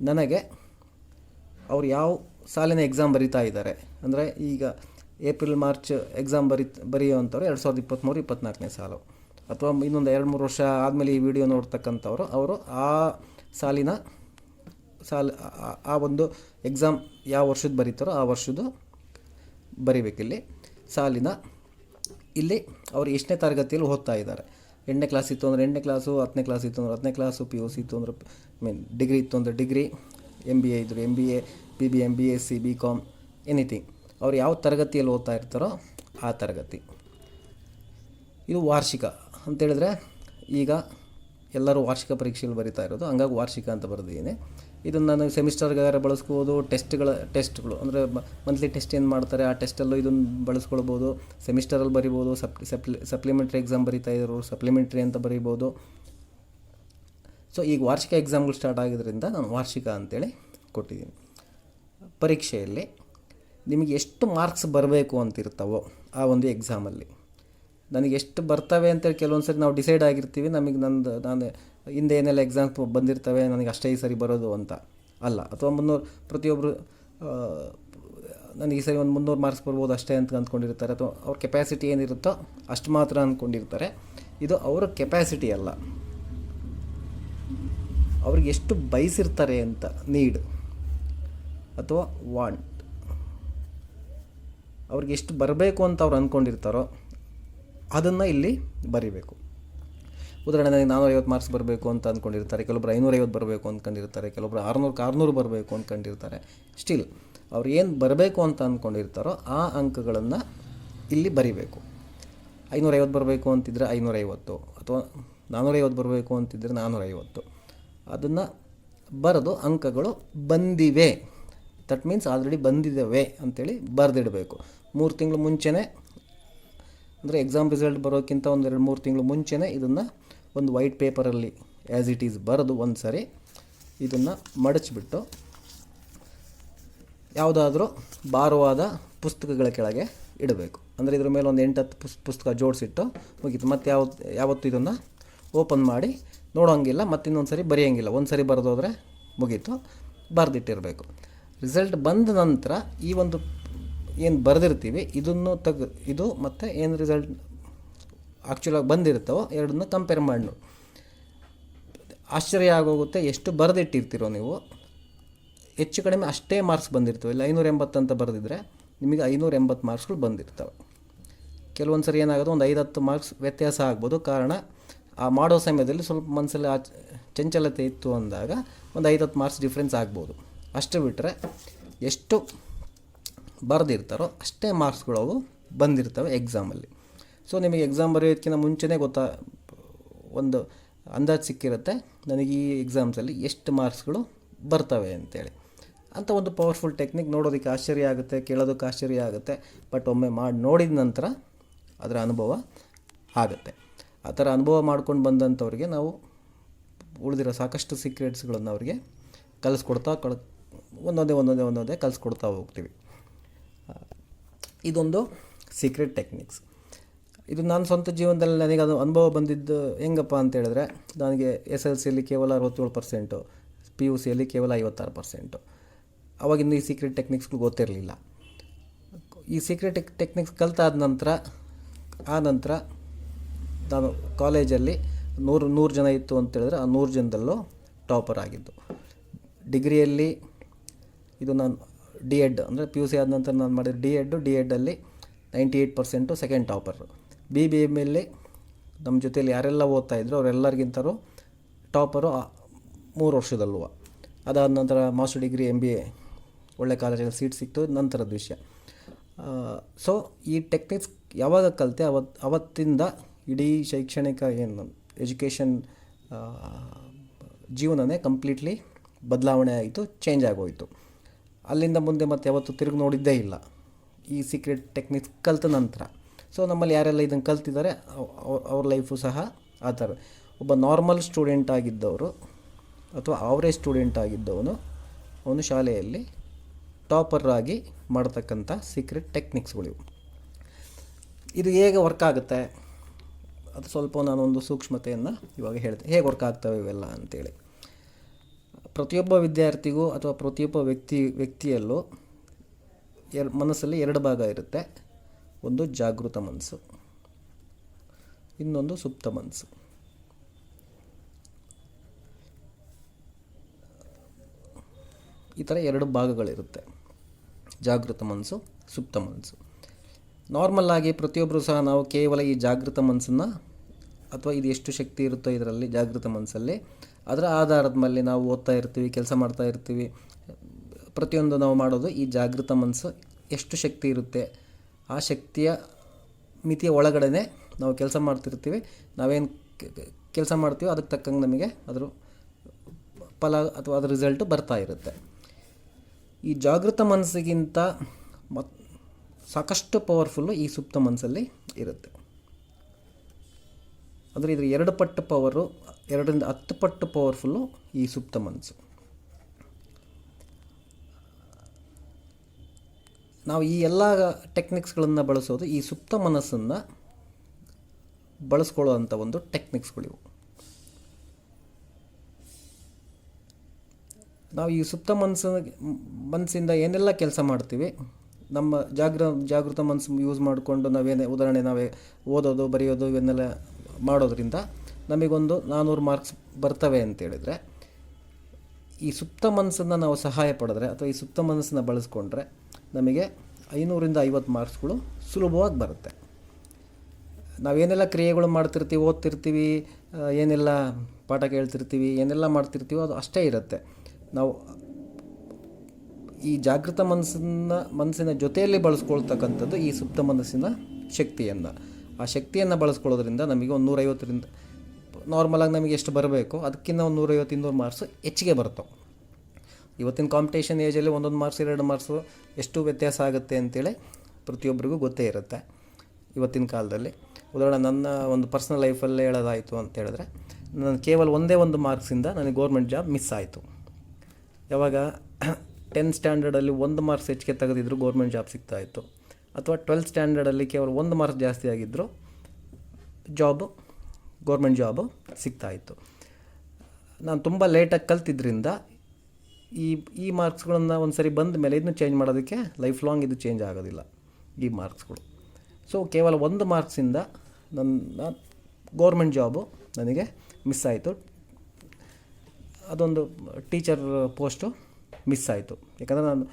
ನನಗೆ ಅವ್ರು ಯಾವ ಸಾಲಿನ ಎಕ್ಸಾಮ್ ಬರಿತಾ ಇದ್ದಾರೆ. ಅಂದರೆ ಈಗ ಏಪ್ರಿಲ್ ಮಾರ್ಚ್ ಎಕ್ಸಾಮ್ ಬರಿ ಬರೆಯುವಂಥವ್ರು ಎರಡು ಸಾವಿರದ ಇಪ್ಪತ್ತ್ಮೂರು ಇಪ್ಪತ್ತ್ನಾಲ್ಕನೇ ಸಾಲು. ಅಥವಾ ಇನ್ನೊಂದು ಎರಡು ಮೂರು ವರ್ಷ ಆದಮೇಲೆ ಈ ವಿಡಿಯೋ ನೋಡ್ತಕ್ಕಂಥವ್ರು, ಅವರು ಆ ಸಾಲಿನ ಸಾಲ, ಆ- ಒಂದು ಎಕ್ಸಾಮ್ ಯಾವ ವರ್ಷದ ಬರೀತಾರೋ ಆ ವರ್ಷದ್ದು ಬರಿಬೇಕಿಲ್ಲಿ ಸಾಲಿನ ಇಲ್ಲಿ ಅವರು ಎಷ್ಟನೇ ತರಗತಿಯಲ್ಲಿ ಓದ್ತಾ ಇದ್ದಾರೆ. ಎಂಟನೇ ಕ್ಲಾಸ್ ಇತ್ತು ಅಂದರೆ ಎಂಟನೇ ಕ್ಲಾಸು ಹತ್ತನೇ ಕ್ಲಾಸ್ ಇತ್ತು ಅಂದರೆ ಹತ್ತನೇ ಕ್ಲಾಸು ಪಿ ಯು ಸಿ ಇತ್ತು ಅಂದರೆ ಮೀನ್ ಡಿಗ್ರಿ ಇತ್ತು ಅಂದರೆ ಡಿಗ್ರಿ ಎಂ ಬಿ ಎ ಇದ್ದರು M B A B B M B S C B com anything ಅವ್ರು ಯಾವ ತರಗತಿಯಲ್ಲಿ ಓದ್ತಾ ಇರ್ತಾರೋ ಆ ತರಗತಿ. ಇದು ವಾರ್ಷಿಕ. ಅಂತೇಳಿದ್ರೆ ಈಗ ಎಲ್ಲರೂ ವಾರ್ಷಿಕ ಪರೀಕ್ಷೆಗಳು ಬರಿತಾ ಇರೋದು. ಹಂಗಾಗಿ ವಾರ್ಷಿಕ ಅಂತ ಬರೆದಿದ್ದೀನಿ. ಇದನ್ನು ನಾನು ಸೆಮಿಸ್ಟರ್ಗಾರ ಬಳಸ್ಬೋದು, ಟೆಸ್ಟ್ಗಳ, ಟೆಸ್ಟ್ಗಳು ಅಂದರೆ ಮಂತ್ಲಿ ಟೆಸ್ಟ್ ಏನು ಮಾಡ್ತಾರೆ, ಆ ಟೆಸ್ಟಲ್ಲೂ ಇದನ್ನು ಬಳಸ್ಕೊಳ್ಬೋದು. ಸೆಮಿಸ್ಟರಲ್ಲಿ ಬರಿಬೋದು, ಸಪ್, ಸಪ್ಲಿ ಸಪ್ಲಿಮೆಂಟ್ರಿ ಎಕ್ಸಾಮ್ ಬರಿತಾ ಇರೋರು ಸಪ್ಲಿಮೆಂಟ್ರಿ ಅಂತ ಬರಿಬೋದು. ಸೊ ಈಗ ವಾರ್ಷಿಕ ಎಕ್ಸಾಮ್ಗಳು ಸ್ಟಾರ್ಟ್ ಆಗಿದ್ದರಿಂದ ನಾನು ವಾರ್ಷಿಕ ಅಂತೇಳಿ ಕೊಟ್ಟಿದ್ದೀನಿ. ಪರೀಕ್ಷೆಯಲ್ಲಿ ನಿಮಗೆ ಎಷ್ಟು ಮಾರ್ಕ್ಸ್ ಬರಬೇಕು ಅಂತಿರ್ತಾವೋ ಆ ಒಂದು ಎಕ್ಸಾಮಲ್ಲಿ ನನಗೆ ಎಷ್ಟು ಬರ್ತವೆ ಅಂತೇಳಿ ಕೆಲವೊಂದು ಸರಿ ನಾವು ಡಿಸೈಡ್ ಆಗಿರ್ತೀವಿ. ನಮಗೆ ನಂದು ನಾನು ಹಿಂದೆ ಏನೆಲ್ಲ ಎಕ್ಸಾಮ್ ಬಂದಿರ್ತವೆ, ನನಗೆ ಅಷ್ಟೇ ಈ ಸರಿ ಬರೋದು ಅಂತ. ಅಲ್ಲ, ಅಥವಾ ಮುನ್ನೂರು ಪ್ರತಿಯೊಬ್ಬರು ನನಗೆ ಈ ಸರಿ ಒಂದು ಮುನ್ನೂರು ಮಾರ್ಕ್ಸ್ ಬರ್ಬೋದು ಅಷ್ಟೇ ಅಂತ ಅಂದ್ಕೊಂಡಿರ್ತಾರೆ. ಅಥವಾ ಅವ್ರ ಕೆಪ್ಯಾಸಿಟಿ ಏನಿರುತ್ತೋ ಅಷ್ಟು ಮಾತ್ರ ಅಂದ್ಕೊಂಡಿರ್ತಾರೆ. ಇದು ಅವರ ಕೆಪ್ಯಾಸಿಟಿ ಅಲ್ಲ. ಅವ್ರಿಗೆ ಎಷ್ಟು ಬಯಸಿರ್ತಾರೆ ಅಂತ ನೀಡ್ ಅಥವಾ ವಾಂಟ್ ಅವ್ರಿಗೆ ಎಷ್ಟು ಬರಬೇಕು ಅಂತ ಅವ್ರು ಅಂದ್ಕೊಂಡಿರ್ತಾರೋ ಅದನ್ನು ಇಲ್ಲಿ ಬರಿಬೇಕು. ಉದಾಹರಣೆಗೆ ನಾನ್ನೂರೈವತ್ತು ಮಾರ್ಕ್ಸ್ ಬರಬೇಕು ಅಂತ ಅಂದ್ಕೊಂಡಿರ್ತಾರೆ ಕೆಲವೊಬ್ರು ಐನೂರೈವತ್ತು ಬರಬೇಕು ಅಂದ್ಕೊಂಡಿರ್ತಾರೆ ಕೆಲವೊಬ್ರು ಆರುನೂರು ಆರುನೂರು ಬರಬೇಕು ಅಂದ್ಕೊಂಡಿರ್ತಾರೆ ಸ್ಟಿಲ್ ಅವ್ರು ಏನು ಬರಬೇಕು ಅಂತ ಅಂದ್ಕೊಂಡಿರ್ತಾರೋ ಆ ಅಂಕಗಳನ್ನು ಇಲ್ಲಿ ಬರಿಬೇಕು. ಐನೂರೈವತ್ತು ಬರಬೇಕು ಅಂತಿದ್ರೆ ಐನೂರೈವತ್ತು ಅಥವಾ ನಾನ್ನೂರೈವತ್ತು ಬರಬೇಕು ಅಂತಿದ್ರೆ ನಾನ್ನೂರೈವತ್ತು ಅದನ್ನು ಬರೆದು ಅಂಕಗಳು ಬಂದಿವೆ. ದಟ್ ಮೀನ್ಸ್ ಆಲ್ರೆಡಿ ಬಂದಿದ್ದಾವೆ ಅಂತೇಳಿ ಬರೆದಿಡಬೇಕು. ಮೂರು ತಿಂಗಳು ಮುಂಚೆನೇ ಅಂದರೆ ಎಕ್ಸಾಮ್ ರಿಸಲ್ಟ್ ಬರೋಕ್ಕಿಂತ ಒಂದು ಎರಡು ಮೂರು ತಿಂಗಳು ಮುಂಚೆನೇ ಇದನ್ನು ಒಂದು ವೈಟ್ ಪೇಪರಲ್ಲಿ ಆ್ಯಸ್ ಇಟ್ ಈಸ್ ಬರೆದು ಒಂದು ಸಾರಿ ಇದನ್ನು ಮಡಚಿಬಿಟ್ಟು ಯಾವುದಾದ್ರೂ ಭಾರವಾದ ಪುಸ್ತಕಗಳ ಕೆಳಗೆ ಇಡಬೇಕು. ಅಂದರೆ ಇದ್ರ ಮೇಲೆ ಒಂದು ಎಂಟತ್ತು ಪುಸ್, ಪುಸ್ತಕ ಜೋಡಿಸಿಟ್ಟು ಮುಗೀತು. ಮತ್ತು ಯಾವ, ಯಾವತ್ತು ಇದನ್ನು ಓಪನ್ ಮಾಡಿ ನೋಡೋಂಗಿಲ್ಲ ಮತ್ತು ಇನ್ನೊಂದು ಸರಿ ಬರೆಯೋಂಗಿಲ್ಲ. ಒಂದು ಸರಿ ಬರೆದೋದ್ರೆ ಮುಗೀತು. ಬರೆದಿಟ್ಟಿರಬೇಕು. ರಿಸಲ್ಟ್ ಬಂದ ನಂತರ ಈ ಒಂದು ಏನು ಬರೆದಿರ್ತೀವಿ, ಇದನ್ನು ತಗ್, ಇದು ಮತ್ತು ಏನು ರಿಸಲ್ಟ್ ಆ್ಯಕ್ಚುಲಾಗಿ ಬಂದಿರ್ತಾವೋ ಎರಡನ್ನೂ ಕಂಪೇರ್ ಮಾಡಿ ಆಶ್ಚರ್ಯ ಆಗೋಗುತ್ತೆ ಎಷ್ಟು ಬರೆದಿಟ್ಟಿರ್ತೀರೋ ನೀವು. ಹೆಚ್ಚು ಕಡಿಮೆ ಅಷ್ಟೇ ಮಾರ್ಕ್ಸ್ ಬಂದಿರ್ತವೆ. ಇಲ್ಲ ಐನೂರ ಎಂಬತ್ತು ಅಂತ ಬರೆದಿದ್ರೆ ನಿಮಗೆ ಐನೂರ ಎಂಬತ್ತು ಮಾರ್ಕ್ಸ್ಗಳು ಬಂದಿರ್ತವೆ. ಕೆಲವೊಂದು ಸರಿ ಏನಾಗೋದು ಒಂದು ಐದು ಹತ್ತು ಮಾರ್ಕ್ಸ್ ವ್ಯತ್ಯಾಸ ಆಗ್ಬೋದು. ಕಾರಣ, ಆ ಮಾಡೋ ಸಮಯದಲ್ಲಿ ಸ್ವಲ್ಪ ಮನಸ್ಸಲ್ಲಿ ಆ ಚಂಚಲತೆ ಇತ್ತು ಅಂದಾಗ ಒಂದು ಐದು ಹತ್ತು ಮಾರ್ಕ್ಸ್ ಡಿಫ್ರೆನ್ಸ್ ಆಗ್ಬೋದು. ಅಷ್ಟು ಬಿಟ್ಟರೆ ಎಷ್ಟು ಬರೆದಿರ್ತಾರೋ ಅಷ್ಟೇ ಮಾರ್ಕ್ಸ್ಗಳು ಅವು ಬಂದಿರ್ತವೆ ಎಕ್ಸಾಮಲ್ಲಿ ಸೊ ನಿಮಗೆ ಎಕ್ಸಾಮ್ ಬರೆಯೋದಕ್ಕಿಂತ ಮುಂಚೆನೇ ಗೊತ್ತಾ, ಒಂದು ಅಂದಾಜು ಸಿಕ್ಕಿರುತ್ತೆ, ನನಗೆ ಈ ಎಕ್ಸಾಮ್ಸಲ್ಲಿ ಎಷ್ಟು ಮಾರ್ಕ್ಸ್ಗಳು ಬರ್ತವೆ ಅಂತೇಳಿ. ಅಂತ ಒಂದು ಪವರ್ಫುಲ್ ಟೆಕ್ನಿಕ್ ನೋಡೋದಕ್ಕೆ ಆಶ್ಚರ್ಯ ಆಗುತ್ತೆ, ಕೇಳೋದಕ್ಕೆ ಆಶ್ಚರ್ಯ ಆಗುತ್ತೆ ಬಟ್ ಒಮ್ಮೆ ಮಾಡಿ ನೋಡಿದ ನಂತರ ಅದರ ಅನುಭವ ಆಗುತ್ತೆ. ಆ ಥರ ಅನುಭವ ಮಾಡ್ಕೊಂಡು ಬಂದಂಥವ್ರಿಗೆ ನಾವು ಉಳಿದಿರೋ ಸಾಕಷ್ಟು ಸೀಕ್ರೆಟ್ಸ್ಗಳನ್ನು ಅವರಿಗೆ ಕಲಿಸ್ಕೊಡ್ತಾ ಕಳ್ ಒಂದೊಂದೇ ಒಂದೊಂದೇ ಒಂದೊಂದೇ ಕಲಿಸ್ಕೊಡ್ತಾ ಹೋಗ್ತೀವಿ. ಇದೊಂದು ಸೀಕ್ರೆಟ್ ಟೆಕ್ನಿಕ್ಸ್ ಇದು ನಾನು ಸ್ವಂತ ಜೀವನದಲ್ಲಿ ನನಗೆ ಅದು ಅನುಭವ ಬಂದಿದ್ದು ಹೆಂಗಪ್ಪ ಅಂತ ಹೇಳಿದ್ರೆ, ನನಗೆ ಎಸ್ ಎಲ್ ಸಿಯಲ್ಲಿ ಕೇವಲ ಅರವತ್ತೇಳು ಪರ್ಸೆಂಟು ಪಿ ಯು ಸಿಯಲ್ಲಿ ಕೇವಲ ಐವತ್ತಾರು ಪರ್ಸೆಂಟು ಅವಾಗಿಂದ ಈ ಸೀಕ್ರೆಟ್ ಟೆಕ್ನಿಕ್ಸ್ಗಳು ಗೊತ್ತಿರಲಿಲ್ಲ. ಈ ಸೀಕ್ರೆಟ್ ಟೆಕ್ನಿಕ್ಸ್ ಕಲ್ತಾದ ನಂತರ, ಆ ನಂತರ ನಾನು ಕಾಲೇಜಲ್ಲಿ ನೂರು ನೂರು ಜನ ಇತ್ತು ಅಂತ ಹೇಳಿದ್ರೆ ಆ ನೂರು ಜನದಲ್ಲೂ ಟಾಪರ್ ಆಗಿದ್ದು. ಡಿಗ್ರಿಯಲ್ಲಿ ಇದು ನಾನು ಡಿ ಎಡ್ ಅಂದರೆ ಪಿ ಯು ಸಿ ಆದ ನಂತರ ನಾನು ಮಾಡಿದ D Ed D ಎಡ್ಡಲ್ಲಿ ninety eight percent second topper B B M ಎಲ್ಲಿ ನಮ್ಮ ಜೊತೆಯಲ್ಲಿ ಯಾರೆಲ್ಲ ಓದ್ತಾ ಇದ್ರು ಅವರೆಲ್ಲರಿಗಿಂತರೂ ಟಾಪರು ಮೂರು ವರ್ಷದಲ್ಲೂ ಅದಾದ ನಂತರ master degree M B A ಒಳ್ಳೆ ಕಾಲೇಜಲ್ಲಿ ಸೀಟ್ ಸಿಕ್ತು, ನಂತರದ ವಿಷಯ. ಸೊ ಈ ಟೆಕ್ನಿಕ್ಸ್ ಯಾವಾಗ ಕಲಿತೆ? ಅವತ್ತು ಅವತ್ತಿಂದ ಇಡೀ ಶೈಕ್ಷಣಿಕ ಏನು ಎಜುಕೇಷನ್ ಜೀವನನೇ ಕಂಪ್ಲೀಟ್ಲಿ ಬದಲಾವಣೆ ಆಯಿತು ಚೇಂಜ್ ಆಗೋಯಿತು. ಅಲ್ಲಿಂದ ಮುಂದೆ ಮತ್ತೆ ಯಾವತ್ತೂ ತಿರುಗಿ ನೋಡಿದ್ದೇ ಇಲ್ಲ. ಈ ಸೀಕ್ರೆಟ್ ಟೆಕ್ನಿಕ್ಸ್ ಕಲಿತ ನಂತರ. ಸೊ ನಮ್ಮಲ್ಲಿ ಯಾರೆಲ್ಲ ಇದನ್ನು ಕಲ್ತಿದ್ದಾರೆ ಅವ್ರ ಲೈಫು ಸಹ ಆ ಥರ. ಒಬ್ಬ ನಾರ್ಮಲ್ ಸ್ಟೂಡೆಂಟ್ ಆಗಿದ್ದವರು ಅಥವಾ ಆವರೇಜ್ ಸ್ಟೂಡೆಂಟ್ ಆಗಿದ್ದವನು, ಅವನು ಶಾಲೆಯಲ್ಲಿ ಟಾಪರ್ ಆಗಿ ಮಾಡ್ತಕ್ಕಂಥ ಸೀಕ್ರೆಟ್ ಟೆಕ್ನಿಕ್ಸ್ಗಳಿವು ಇದು ಹೇಗೆ ವರ್ಕ್ ಆಗುತ್ತೆ? ಅದು ಸ್ವಲ್ಪ ನಾನೊಂದು ಸೂಕ್ಷ್ಮತೆಯನ್ನು ಇವಾಗ ಹೇಳ್ತೆ, ಹೇಗೆ ವರ್ಕ್ ಆಗ್ತವೆ ಇವೆಲ್ಲ ಅಂತೇಳಿ. ಪ್ರತಿಯೊಬ್ಬ ವಿದ್ಯಾರ್ಥಿಗೂ ಅಥವಾ ಪ್ರತಿಯೊಬ್ಬ ವ್ಯಕ್ತಿ, ವ್ಯಕ್ತಿಯಲ್ಲೂ ಎರ್ ಮನಸ್ಸಲ್ಲಿ ಎರಡು ಭಾಗ ಇರುತ್ತೆ. ಒಂದು ಜಾಗೃತ ಮನಸ್ಸು, ಇನ್ನೊಂದು ಸುಪ್ತ ಮನಸ್ಸು. ಈ ಥರ ಎರಡು ಭಾಗಗಳಿರುತ್ತೆ. ಜಾಗೃತ ಮನಸ್ಸು, ಸುಪ್ತ ಮನಸ್ಸು. ನಾರ್ಮಲ್ ಆಗಿ ಪ್ರತಿಯೊಬ್ಬರು ಸಹ ನಾವು ಕೇವಲ ಈ ಜಾಗೃತ ಮನಸ್ಸನ್ನು ಅಥವಾ ಇದು ಎಷ್ಟು ಶಕ್ತಿ ಇರುತ್ತೋ ಇದರಲ್ಲಿ ಜಾಗೃತ ಮನಸ್ಸಲ್ಲಿ ಅದರ ಆಧಾರದ ಮೇಲೆ ನಾವು ಓದ್ತಾ ಇರ್ತೀವಿ, ಕೆಲಸ ಮಾಡ್ತಾ ಇರ್ತೀವಿ. ಪ್ರತಿಯೊಂದು ನಾವು ಮಾಡೋದು ಈ ಜಾಗೃತ ಮನಸ್ಸು, ಎಷ್ಟು ಶಕ್ತಿ ಇರುತ್ತೆ ಆ ಶಕ್ತಿಯ ಮಿತಿಯ ಒಳಗಡೆ ನಾವು ಕೆಲಸ ಮಾಡ್ತಿರ್ತೀವಿ. ನಾವೇನು ಕೆಲಸ ಮಾಡ್ತೀವೋ ಅದಕ್ಕೆ ತಕ್ಕಂಗೆ ನಮಗೆ ಅದರ ಫಲ ಅಥವಾ ಅದರ ರಿಸಲ್ಟು ಬರ್ತಾ ಇರುತ್ತೆ. ಈ ಜಾಗೃತ ಮನಸ್ಸಿಗಿಂತ ಮತ್, ಸಾಕಷ್ಟು ಪವರ್ಫುಲ್ಲು ಈ ಸುಪ್ತ ಮನಸ್ಸಲ್ಲಿ ಇರುತ್ತೆ. ಅಂದರೆ ಇದರ ಎರಡು ಪಟ್ಟು ಪವರು ಎರಡರಿಂದ ಹತ್ತು ಪಟ್ಟು ಪವರ್ಫುಲ್ಲು ಈ ಸುಪ್ತ ಮನಸ್ಸು. ನಾವು ಈ ಎಲ್ಲ ಟೆಕ್ನಿಕ್ಸ್ಗಳನ್ನು ಬಳಸೋದು ಈ ಸುಪ್ತ ಮನಸ್ಸನ್ನು ಬಳಸ್ಕೊಳ್ಳೋವಂಥ ಒಂದು ಟೆಕ್ನಿಕ್ಸ್ಗಳಿವು ನಾವು ಈ ಸುಪ್ತ ಮನಸ್ಸು, ಮನಸ್ಸಿಂದ ಏನೆಲ್ಲ ಕೆಲಸ ಮಾಡ್ತೀವಿ, ನಮ್ಮ ಜಾಗೃ ಜಾಗೃತ ಮನಸ್ಸು ಯೂಸ್ ಮಾಡಿಕೊಂಡು ನಾವೇನೇ, ಉದಾಹರಣೆ ನಾವೇ ಓದೋದು, ಬರೆಯೋದು, ಇವನ್ನೆಲ್ಲ ಮಾಡೋದ್ರಿಂದ ನಮಗೊಂದು ನಾನ್ನೂರು ಮಾರ್ಕ್ಸ್ ಬರ್ತವೆ ಅಂತೇಳಿದರೆ ಈ ಸುಪ್ತ ಮನಸ್ಸನ್ನು ನಾವು ಸಹಾಯ ಪಡೆದ್ರೆ ಅಥವಾ ಈ ಸುಪ್ತ ಮನಸ್ಸನ್ನು ಬಳಸ್ಕೊಂಡ್ರೆ ನಮಗೆ ಐನೂರಿಂದ ಐವತ್ತು ಮಾರ್ಕ್ಸ್ಗಳು ಸುಲಭವಾಗಿ ಬರುತ್ತೆ. ನಾವೇನೆಲ್ಲ ಕ್ರಿಯೆಗಳು ಮಾಡ್ತಿರ್ತೀವಿ, ಓದ್ತಿರ್ತೀವಿ ಏನೆಲ್ಲ ಪಾಠ ಕೇಳ್ತಿರ್ತೀವಿ, ಏನೆಲ್ಲ ಮಾಡ್ತಿರ್ತೀವೋ ಅದು ಅಷ್ಟೇ ಇರುತ್ತೆ. ನಾವು ಈ ಜಾಗೃತ ಮನಸ್ಸನ್ನು, ಮನಸ್ಸಿನ ಜೊತೆಯಲ್ಲಿ ಬಳಸ್ಕೊಳ್ತಕ್ಕಂಥದ್ದು ಈ ಸುಪ್ತ ಮನಸ್ಸಿನ ಶಕ್ತಿಯನ್ನು. ಆ ಶಕ್ತಿಯನ್ನು ಬಳಸ್ಕೊಳ್ಳೋದ್ರಿಂದ ನಮಗೆ ಒಂದು ನೂರೈವತ್ತರಿಂದ ನಾರ್ಮಲಾಗಿ ನಮಗೆ ಎಷ್ಟು ಬರಬೇಕು, ಅದಕ್ಕಿಂತ ಒಂದು ನೂರೈವತ್ತು, ಇನ್ನೂರು ಮಾರ್ಕ್ಸ್ ಹೆಚ್ಚಿಗೆ ಬರ್ತವೆ ಇವತ್ತಿನ ಕಾಂಪಿಟೇಷನ್ ಏಜಲ್ಲಿ ಒಂದೊಂದು ಮಾರ್ಕ್ಸ್ ಎರಡು ಮಾರ್ಕ್ಸು ಎಷ್ಟು ವ್ಯತ್ಯಾಸ ಆಗುತ್ತೆ ಅಂತೇಳಿ ಪ್ರತಿಯೊಬ್ಬರಿಗೂ ಗೊತ್ತೇ ಇರುತ್ತೆ ಇವತ್ತಿನ ಕಾಲದಲ್ಲಿ. ಉದಾಹರಣೆ, ನನ್ನ ಒಂದು ಪರ್ಸ್ನಲ್ ಲೈಫಲ್ಲೇ ಹೇಳೋದಾಯಿತು ಅಂತ ಹೇಳಿದ್ರೆ, ನಾನು ಕೇವಲ ಒಂದೇ ಒಂದು ಮಾರ್ಕ್ಸಿಂದ ನನಗೆ ಗೌರ್ಮೆಂಟ್ ಜಾಬ್ ಮಿಸ್ ಆಯಿತು. ಯಾವಾಗ ಟೆಂತ್ ಸ್ಟ್ಯಾಂಡರ್ಡಲ್ಲಿ ಒಂದು ಮಾರ್ಕ್ಸ್ ಹೆಚ್ಚಿಗೆ ತೆಗೆದಿದ್ರು ಗೌರ್ಮೆಂಟ್ ಜಾಬ್ ಸಿಗ್ತಾಯಿತ್ತು ಅಥವಾ ಟ್ವೆಲ್ತ್ ಸ್ಟ್ಯಾಂಡರ್ಡಲ್ಲಿ ಕೇವಲ ಒಂದು ಮಾರ್ಕ್ಸ್ ಜಾಸ್ತಿ ಆಗಿದ್ದರು ಜಾಬು ಗೌರ್ಮೆಂಟ್ ಜಾಬು ಸಿಗ್ತಾಯಿತ್ತು. ನಾನು ತುಂಬ ಲೇಟಾಗಿ ಕಲ್ತಿದ್ರಿಂದ ಈ ಈ ಮಾರ್ಕ್ಸ್ಗಳನ್ನು ಒಂದು ಸರಿ ಬಂದ ಮೇಲೆ ಇದನ್ನು ಚೇಂಜ್ ಮಾಡೋದಕ್ಕೆ ಲೈಫ್ ಲಾಂಗ್ ಇದು ಚೇಂಜ್ ಆಗೋದಿಲ್ಲ ಈ ಮಾರ್ಕ್ಸ್ಗಳು. ಸೊ ಕೇವಲ ಒಂದು ಮಾರ್ಕ್ಸಿಂದ ನನ್ನ ಗೌರ್ಮೆಂಟ್ ಜಾಬು ನನಗೆ ಮಿಸ್ ಆಯಿತು. ಅದೊಂದು ಟೀಚರ್ ಪೋಸ್ಟು ಮಿಸ್ ಆಯಿತು. ಯಾಕಂದರೆ ನಾನು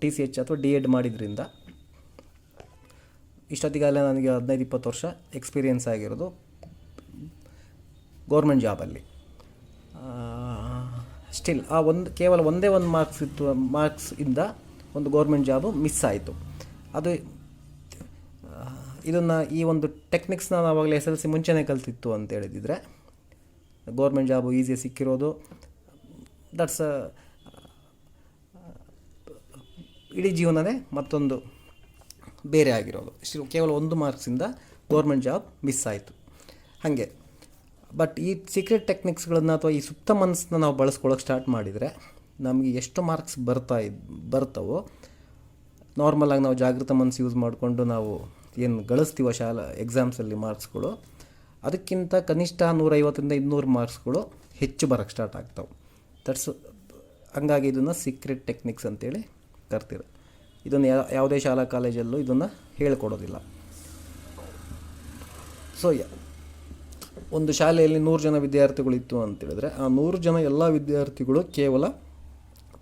ಟಿ ಸಿ ಎಚ್ ಅಥವಾ ಡಿ ಎಡ್ ಮಾಡಿದ್ರಿಂದ ಇಷ್ಟೊತ್ತಿಗಾಗಲೇ ನನಗೆ ಹದಿನೈದು ಇಪ್ಪತ್ತು ವರ್ಷ ಎಕ್ಸ್ಪೀರಿಯೆನ್ಸ್ ಆಗಿರೋದು. ಗೌರ್ಮೆಂಟ್ ಜಾಬಲ್ಲಿ ಸ್ಟಿಲ್ ಆ ಒಂದು, ಕೇವಲ ಒಂದೇ ಒಂದು ಮಾರ್ಕ್ಸ್ ಇತ್ತು ಮಾರ್ಕ್ಸ್ ಇಂದ ಒಂದು ಗೌರ್ಮೆಂಟ್ ಜಾಬು ಮಿಸ್ ಆಯಿತು. ಅದು ಇದನ್ನು ಈ ಒಂದು ಟೆಕ್ನಿಕ್ಸ್ನ ನಾವಾಗಲೇ ಎಸ್ ಎಲ್ ಸಿ ಮುಂಚೆನೇ ಕಲ್ತಿತ್ತು ಅಂತ ಹೇಳಿದಿದ್ರೆ, ಗೌರ್ಮೆಂಟ್ ಜಾಬು ಈಸಿಯಾಗಿ ಸಿಕ್ಕಿರೋದು. ದಟ್ಸ್ ಇಡೀ ಜೀವನವೇ ಮತ್ತೊಂದು ಬೇರೆ ಆಗಿರೋದು. ಕೇವಲ ಒಂದು ಮಾರ್ಕ್ಸಿಂದ ಗೌರ್ಮೆಂಟ್ ಜಾಬ್ ಮಿಸ್ ಆಯಿತು. ಹಾಗೆ. ಬಟ್ ಈ ಸೀಕ್ರೆಟ್ ಟೆಕ್ನಿಕ್ಸ್ಗಳನ್ನು ಅಥವಾ ಈ ಸುಪ್ತ ಮನಸ್ಸನ್ನ ನಾವು ಬಳಸ್ಕೊಳ್ಳೋಕೆ ಸ್ಟಾರ್ಟ್ ಮಾಡಿದರೆ ನಮಗೆ ಎಷ್ಟು ಮಾರ್ಕ್ಸ್ ಬರ್ತಾ ಇದ್, ಬರ್ತವೋ ನಾರ್ಮಲಾಗಿ ನಾವು ಜಾಗೃತ ಮನಸ್ಸು ಯೂಸ್ ಮಾಡಿಕೊಂಡು ನಾವು ಏನು ಗಳಿಸ್ತೀವೋ ಶಾಲಾ ಎಕ್ಸಾಮ್ಸಲ್ಲಿ ಮಾರ್ಕ್ಸ್ಗಳು ಅದಕ್ಕಿಂತ ಕನಿಷ್ಠ ನೂರೈವತ್ತರಿಂದ ಇನ್ನೂರು ಮಾರ್ಕ್ಸ್ಗಳು ಹೆಚ್ಚು ಬರೋಕ್ಕೆ ಸ್ಟಾರ್ಟ್ ಆಗ್ತವೆ. ದಟ್ಸ್ ಹಂಗಾಗಿ ಇದನ್ನು ಸೀಕ್ರೆಟ್ ಟೆಕ್ನಿಕ್ಸ್ ಅಂತೇಳಿ ಕರ್ತೀರ. ಇದನ್ನು ಯಾವುದೇ ಶಾಲಾ ಕಾಲೇಜಲ್ಲೂ ಇದನ್ನು ಹೇಳ್ಕೊಡೋದಿಲ್ಲ. ಸೊ ಒಂದು ಶಾಲೆಯಲ್ಲಿ ನೂರು ಜನ ವಿದ್ಯಾರ್ಥಿಗಳಿತ್ತು ಅಂತೇಳಿದ್ರೆ ಆ ನೂರು ಜನ ಎಲ್ಲ ವಿದ್ಯಾರ್ಥಿಗಳು ಕೇವಲ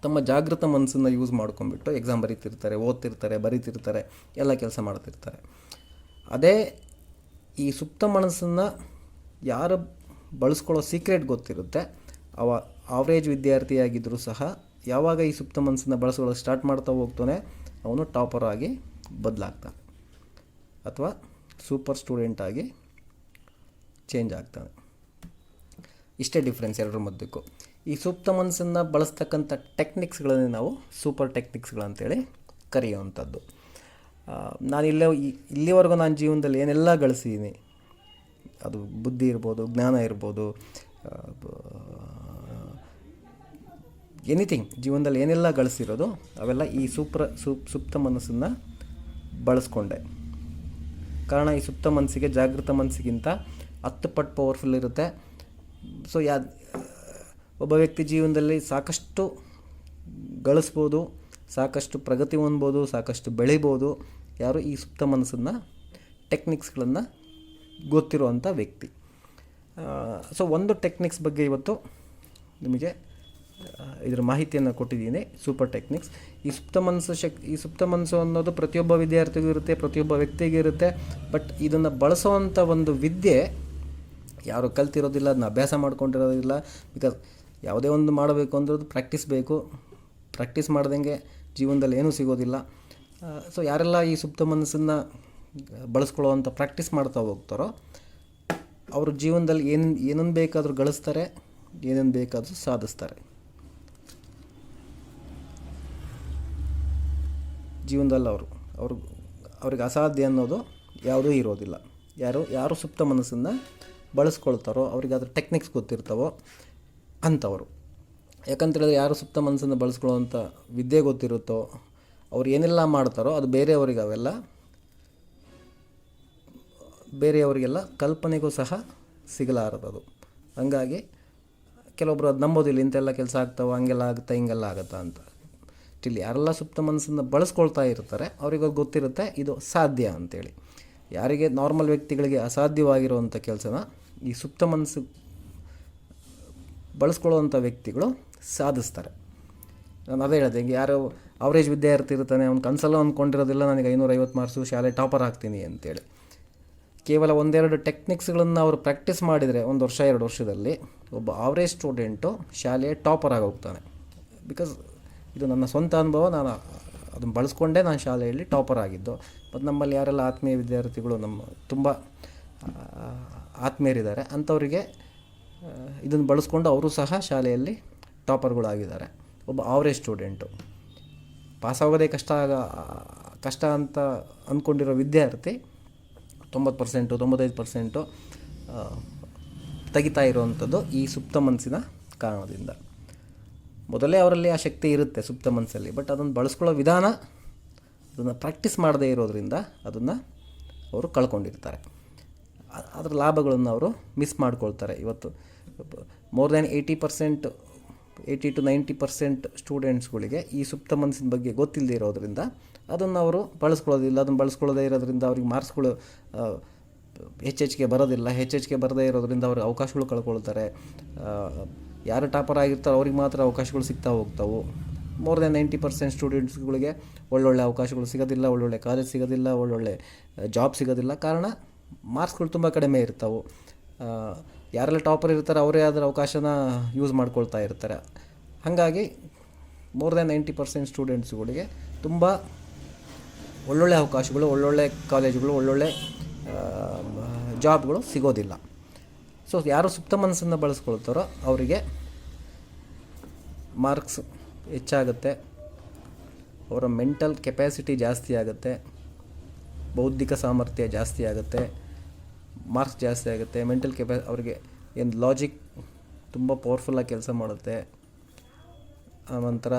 ತಮ್ಮ ಜಾಗೃತ ಮನಸ್ಸನ್ನು ಯೂಸ್ ಮಾಡ್ಕೊಂಬಿಟ್ಟು ಎಕ್ಸಾಮ್ ಬರೀತಿರ್ತಾರೆ, ಓದ್ತಿರ್ತಾರೆ, ಬರೀತಿರ್ತಾರೆ, ಎಲ್ಲ ಕೆಲಸ ಮಾಡ್ತಿರ್ತಾರೆ. ಅದೇ ಈ ಸುಪ್ತ ಮನಸ್ಸನ್ನು ಯಾರು ಬಳಸ್ಕೊಳ್ಳೋ ಸೀಕ್ರೆಟ್ ಗೊತ್ತಿರುತ್ತೆ, ಅವ ಆವ್ರೇಜ್ ವಿದ್ಯಾರ್ಥಿಯಾಗಿದ್ದರೂ ಸಹ ಯಾವಾಗ ಈ ಸುಪ್ತ ಮನಸ್ಸನ್ನು ಬಳಸ್ಕೊಳ್ಳೋದು ಸ್ಟಾರ್ಟ್ ಮಾಡ್ತಾ ಹೋಗ್ತಾನೆ, ಅವನು ಟಾಪರ್ ಆಗಿ ಬದಲಾಗ್ತಾನೆ. ಅಥವಾ ಸೂಪರ್ ಸ್ಟೂಡೆಂಟ್ ಆಗಿ ಚೇಂಜ್ ಆಗ್ತಾನೆ ಇಷ್ಟೇ ಡಿಫ್ರೆನ್ಸ್ ಎರಡರ ಮಧ್ಯಕ್ಕೂ. ಈ ಸೂಪ್ತ ಮನಸ್ಸನ್ನು ಬಳಸ್ತಕ್ಕಂಥ ಟೆಕ್ನಿಕ್ಸ್ಗಳನ್ನೇ ನಾವು ಸೂಪರ್ ಟೆಕ್ನಿಕ್ಸ್ಗಳಂತೇಳಿ ಕರೆಯುವಂಥದ್ದು. ನಾನು ಇಲ್ಲೇ ಇಲ್ಲಿವರೆಗೂ ನಾನು ಜೀವನದಲ್ಲಿ ಏನೆಲ್ಲ ಗಳಿಸಿದ್ದೀನಿ, ಅದು ಬುದ್ಧಿ ಇರ್ಬೋದು, ಜ್ಞಾನ ಇರ್ಬೋದು ಎನಿಥಿಂಗ್ ಜೀವನದಲ್ಲಿ ಏನೆಲ್ಲ ಗಳಿಸಿರೋದು, ಅವೆಲ್ಲ ಈ ಸೂಪ್ರ, ಸೂಪ್, ಸುಪ್ತ ಮನಸ್ಸನ್ನು ಬಳಸ್ಕೊಂಡೆ. ಕಾರಣ ಈ ಸುಪ್ತ ಮನಸ್ಸಿಗೆ, ಜಾಗೃತ ಮನಸ್ಸಿಗಿಂತ ಹತ್ತು ಪಟ್ಟು ಪವರ್ಫುಲ್ ಇರುತ್ತೆ. ಸೊ ಯಾ, ಒಬ್ಬ ವ್ಯಕ್ತಿ ಜೀವನದಲ್ಲಿ ಸಾಕಷ್ಟು ಗಳಿಸ್ಬೋದು, ಸಾಕಷ್ಟು ಪ್ರಗತಿ ಹೊಂದ್ಬೋದು, ಸಾಕಷ್ಟು ಬೆಳಿಬೋದು, ಯಾರು ಈ ಸುಪ್ತ ಮನಸ್ಸನ್ನು ಟೆಕ್ನಿಕ್ಸ್ಗಳನ್ನು ಗೊತ್ತಿರುವಂಥ ವ್ಯಕ್ತಿ. ಸೊ ಒಂದು ಟೆಕ್ನಿಕ್ಸ್ ಬಗ್ಗೆ ಇವತ್ತು ನಿಮಗೆ ಇದರ ಮಾಹಿತಿಯನ್ನು ಕೊಟ್ಟಿದ್ದೀನಿ ಸೂಪರ್ ಟೆಕ್ನಿಕ್ಸ್ ಈ ಸುಪ್ತ ಮನಸ್ಸು ಶಕ್, ಈ ಸುಪ್ತ ಮನಸ್ಸು ಅನ್ನೋದು ಪ್ರತಿಯೊಬ್ಬ ವಿದ್ಯಾರ್ಥಿಗೂ ಇರುತ್ತೆ, ಪ್ರತಿಯೊಬ್ಬ ವ್ಯಕ್ತಿಗೂ ಇರುತ್ತೆ ಬಟ್ ಇದನ್ನು ಬಳಸುವಂಥ ಒಂದು ವಿದ್ಯೆ ಯಾರು ಕಲ್ತಿರೋದಿಲ್ಲ, ಅದನ್ನ ಅಭ್ಯಾಸ ಮಾಡ್ಕೊಂಡಿರೋದಿಲ್ಲ ಬಿಕಾಸ್ ಯಾವುದೇ ಒಂದು ಮಾಡಬೇಕು ಅಂದ್ರೆ ಅದು ಪ್ರಾಕ್ಟೀಸ್ ಬೇಕು. ಪ್ರಾಕ್ಟೀಸ್ ಮಾಡ್ದಂಗೆ ಜೀವನದಲ್ಲಿ ಏನೂ ಸಿಗೋದಿಲ್ಲ. ಸೊ ಯಾರೆಲ್ಲ ಈ ಸುಪ್ತ ಮನಸ್ಸನ್ನು ಬಳಸ್ಕೊಳ್ಳೋವಂಥ ಪ್ರಾಕ್ಟೀಸ್ ಮಾಡ್ತಾ ಹೋಗ್ತಾರೋ, ಅವರು ಜೀವನದಲ್ಲಿ ಏನೇನು ಬೇಕಾದರೂ ಗಳಿಸ್ತಾರೆ, ಏನೇನು ಬೇಕಾದರೂ ಸಾಧಿಸ್ತಾರೆ. ಜೀವನದಲ್ಲಿ ಅವರು ಅವ್ರಿಗೆ ಅವ್ರಿಗೆ ಅಸಾಧ್ಯ ಅನ್ನೋದು ಯಾವುದೂ ಇರೋದಿಲ್ಲ. ಯಾರು ಯಾರು ಸುಪ್ತ ಮನಸ್ಸನ್ನು ಬಳಸ್ಕೊಳ್ತಾರೋ, ಅವ್ರಿಗೆ ಅದ್ರ ಟೆಕ್ನಿಕ್ಸ್ ಗೊತ್ತಿರ್ತಾವೋ ಅಂಥವರು ಯಾಕಂತೇಳಿದ್ರೆ ಯಾರು ಸುಪ್ತ ಮನಸ್ಸನ್ನು ಬಳಸ್ಕೊಳ್ಳೋವಂಥ ವಿದ್ಯೆ ಗೊತ್ತಿರುತ್ತೋ, ಅವ್ರು ಏನೆಲ್ಲ ಮಾಡ್ತಾರೋ ಅದು ಬೇರೆಯವರಿಗೆ ಅವೆಲ್ಲ, ಬೇರೆಯವರಿಗೆಲ್ಲ ಕಲ್ಪನೆಗೂ ಸಹ ಸಿಗಲಾರದದು. ಹಂಗಾಗಿ ಕೆಲವೊಬ್ರು ಅದು ನಂಬೋದಿಲ್ಲ ಇಂಥೆಲ್ಲ ಕೆಲಸ ಆಗ್ತಾವೆ, ಹಂಗೆಲ್ಲ ಆಗುತ್ತಾ, ಹಿಂಗೆಲ್ಲ ಆಗುತ್ತಾ ಅಂತ. ಇಲ್ಲಿ ಯಾರೆಲ್ಲ ಸುಪ್ತ ಮನಸ್ಸನ್ನು ಬಳಸ್ಕೊಳ್ತಾ ಇರ್ತಾರೆ, ಅವ್ರಿಗೆ ಗೊತ್ತಿರುತ್ತೆ, ಇದು ಸಾಧ್ಯ ಅಂತೇಳಿ. ಯಾರಿಗೆ ನಾರ್ಮಲ್ ವ್ಯಕ್ತಿಗಳಿಗೆ ಅಸಾಧ್ಯವಾಗಿರುವಂಥ ಕೆಲಸನ ಈ ಸುಪ್ತ ಮನಸ್ಸು ಬಳಸ್ಕೊಳ್ಳುವಂಥ ವ್ಯಕ್ತಿಗಳು ಸಾಧಿಸ್ತಾರೆ. ನಾನು ಅದೇ ಹೇಳಿದೆ ಈಗ ಯಾರು ಅವರೇಜ್ ವಿದ್ಯಾರ್ಥಿ ಇರ್ತಾನೆ, ಅವ್ನು ಕನಸಲ್ಲ ಅಂದ್ಕೊಂಡಿರೋದಿಲ್ಲ, ನನಗೆ ಐನೂರೈವತ್ತು ಮಾರ್ಕ್ಸು ಶಾಲೆ ಟಾಪರ್ ಆಗ್ತೀನಿ ಅಂತೇಳಿ. ಕೇವಲ ಒಂದೆರಡು ಟೆಕ್ನಿಕ್ಸ್ಗಳನ್ನು ಅವರು ಪ್ರಾಕ್ಟೀಸ್ ಮಾಡಿದರೆ, ಒಂದು ವರ್ಷ, ಎರಡು ವರ್ಷದಲ್ಲಿ ಒಬ್ಬ ಆವ್ರೇಜ್ ಸ್ಟೂಡೆಂಟು ಶಾಲೆಯ ಟಾಪರ್ ಆಗಿ ಹೋಗ್ತಾನೆ. ಬಿಕಾಸ್ ಇದು ನನ್ನ ಸ್ವಂತ ಅನುಭವ, ನಾನು ಅದನ್ನು ಬಳಸ್ಕೊಂಡೇ ನಾನು ಶಾಲೆಯಲ್ಲಿ ಟಾಪರ್ ಆಗಿದ್ದು. ಮತ್ತು ನಮ್ಮಲ್ಲಿ ಯಾರೆಲ್ಲ ಆತ್ಮೀಯ ವಿದ್ಯಾರ್ಥಿಗಳು ನಮ್ಮ ತುಂಬ ಆತ್ಮೀಯರಿದ್ದಾರೆ, ಅಂಥವರಿಗೆ ಇದನ್ನು ಬಳಸ್ಕೊಂಡು ಅವರು ಸಹ ಶಾಲೆಯಲ್ಲಿ ಟಾಪರ್ಗಳಾಗಿದ್ದಾರೆ. ಒಬ್ಬ ಆವ್ರೇಜ್ ಸ್ಟೂಡೆಂಟು. ಪಾಸಾಗೋದೇ ಕಷ್ಟ ಆಗ, ಕಷ್ಟ ಅಂತ ಅಂದ್ಕೊಂಡಿರೋ ವಿದ್ಯಾರ್ಥಿ ತೊಂಬತ್ತು ಪರ್ಸೆಂಟು, ತೊಂಬತ್ತೈದು ಪರ್ಸೆಂಟು ತೆಗಿತಾ ಇರುವಂಥದ್ದು ಈ ಸುಪ್ತ ಮನಸ್ಸಿನ ಕಾರಣದಿಂದ. ಮೊದಲೇ ಅವರಲ್ಲಿ ಆ ಶಕ್ತಿ ಇರುತ್ತೆ ಸುಪ್ತ ಮನಸ್ಸಲ್ಲಿ, ಬಟ್ ಅದನ್ನು ಬಳಸ್ಕೊಳ್ಳೋ ವಿಧಾನ ಅದನ್ನು ಪ್ರಾಕ್ಟೀಸ್ ಮಾಡದೇ ಇರೋದರಿಂದ ಅದನ್ನು ಅವರು ಕಳ್ಕೊಂಡಿರ್ತಾರೆ. ಅದರ ಲಾಭಗಳನ್ನು ಅವರು ಮಿಸ್ ಮಾಡ್ಕೊಳ್ತಾರೆ. ಇವತ್ತು more than eighty percent eighty to ninety percent ಸ್ಟೂಡೆಂಟ್ಸ್ಗಳಿಗೆ ಈ ಸುಪ್ತ ಮನಸ್ಸಿನ ಬಗ್ಗೆ ಗೊತ್ತಿಲ್ಲದೆ ಇರೋದರಿಂದ ಅದನ್ನು ಅವರು ಬಳಸ್ಕೊಳ್ಳೋದಿಲ್ಲ. ಅದನ್ನು ಬಳಸ್ಕೊಳ್ಳೋದೇ ಇರೋದ್ರಿಂದ ಅವ್ರಿಗೆ ಮಾರ್ಕ್ಸ್ಗಳು ಹೆಚ್ಚೆಚ್ಚಿಗೆ ಬರೋದಿಲ್ಲ. ಹೆಚ್ಚೆಚ್ಚಿಗೆ ಬರದೇ ಇರೋದರಿಂದ ಅವ್ರಿಗೆ ಅವಕಾಶಗಳು ಕಳ್ಕೊಳ್ತಾರೆ. ಯಾರು ಟಾಪರ್ ಆಗಿರ್ತಾರೋ ಅವ್ರಿಗೆ ಮಾತ್ರ ಅವಕಾಶಗಳು ಸಿಗ್ತಾ ಹೋಗ್ತಾವೆ. ಮೋರ್ ದೆನ್ ನೈಂಟಿ ಪರ್ಸೆಂಟ್ ಸ್ಟೂಡೆಂಟ್ಸ್ಗಳಿಗೆ ಒಳ್ಳೊಳ್ಳೆ ಅವಕಾಶಗಳು ಸಿಗೋದಿಲ್ಲ, ಒಳ್ಳೊಳ್ಳೆ ಕಾಲೇಜ್ ಸಿಗೋದಿಲ್ಲ, ಒಳ್ಳೊಳ್ಳೆ ಜಾಬ್ ಸಿಗೋದಿಲ್ಲ. ಕಾರಣ ಮಾರ್ಕ್ಸ್ಗಳು ತುಂಬ ಕಡಿಮೆ ಇರ್ತಾವೆ. ಯಾರೆಲ್ಲ ಟಾಪರ್ ಇರ್ತಾರೆ ಅವರೇ ಅದರ ಅವಕಾಶನ ಯೂಸ್ ಮಾಡ್ಕೊಳ್ತಾ ಇರ್ತಾರೆ. ಹಾಗಾಗಿ ಮೋರ್ ದೆನ್ ನೈಂಟಿ ಪರ್ಸೆಂಟ್ ಸ್ಟೂಡೆಂಟ್ಸ್ಗಳಿಗೆ ತುಂಬ ಒಳ್ಳೊಳ್ಳೆ ಅವಕಾಶಗಳು, ಒಳ್ಳೊಳ್ಳೆ ಕಾಲೇಜುಗಳು ಒಳ್ಳೊಳ್ಳೆ ಜಾಬ್ಗಳು ಸಿಗೋದಿಲ್ಲ. ಸೊ ಯಾರು ಸುಪ್ತ ಮನಸ್ಸನ್ನು ಬಳಸ್ಕೊಳ್ತಾರೋ ಅವರಿಗೆ ಮಾರ್ಕ್ಸ್ ಹೆಚ್ಚಾಗುತ್ತೆ. ಅವರ ಮೆಂಟಲ್ ಕೆಪ್ಯಾಸಿಟಿ ಜಾಸ್ತಿ ಆಗುತ್ತೆ. ಬೌದ್ಧಿಕ ಸಾಮರ್ಥ್ಯ ಜಾಸ್ತಿ ಆಗುತ್ತೆ. ಮಾರ್ಕ್ಸ್ ಜಾಸ್ತಿ ಆಗುತ್ತೆ. ಮೆಂಟಲ್ ಕೆಪ್ಯಾ ಅವರಿಗೆ ಏನು ಲಾಜಿಕ್ ತುಂಬ ಪವರ್ಫುಲ್ಲಾಗಿ ಕೆಲಸ ಮಾಡುತ್ತೆ. ಆನಂತರ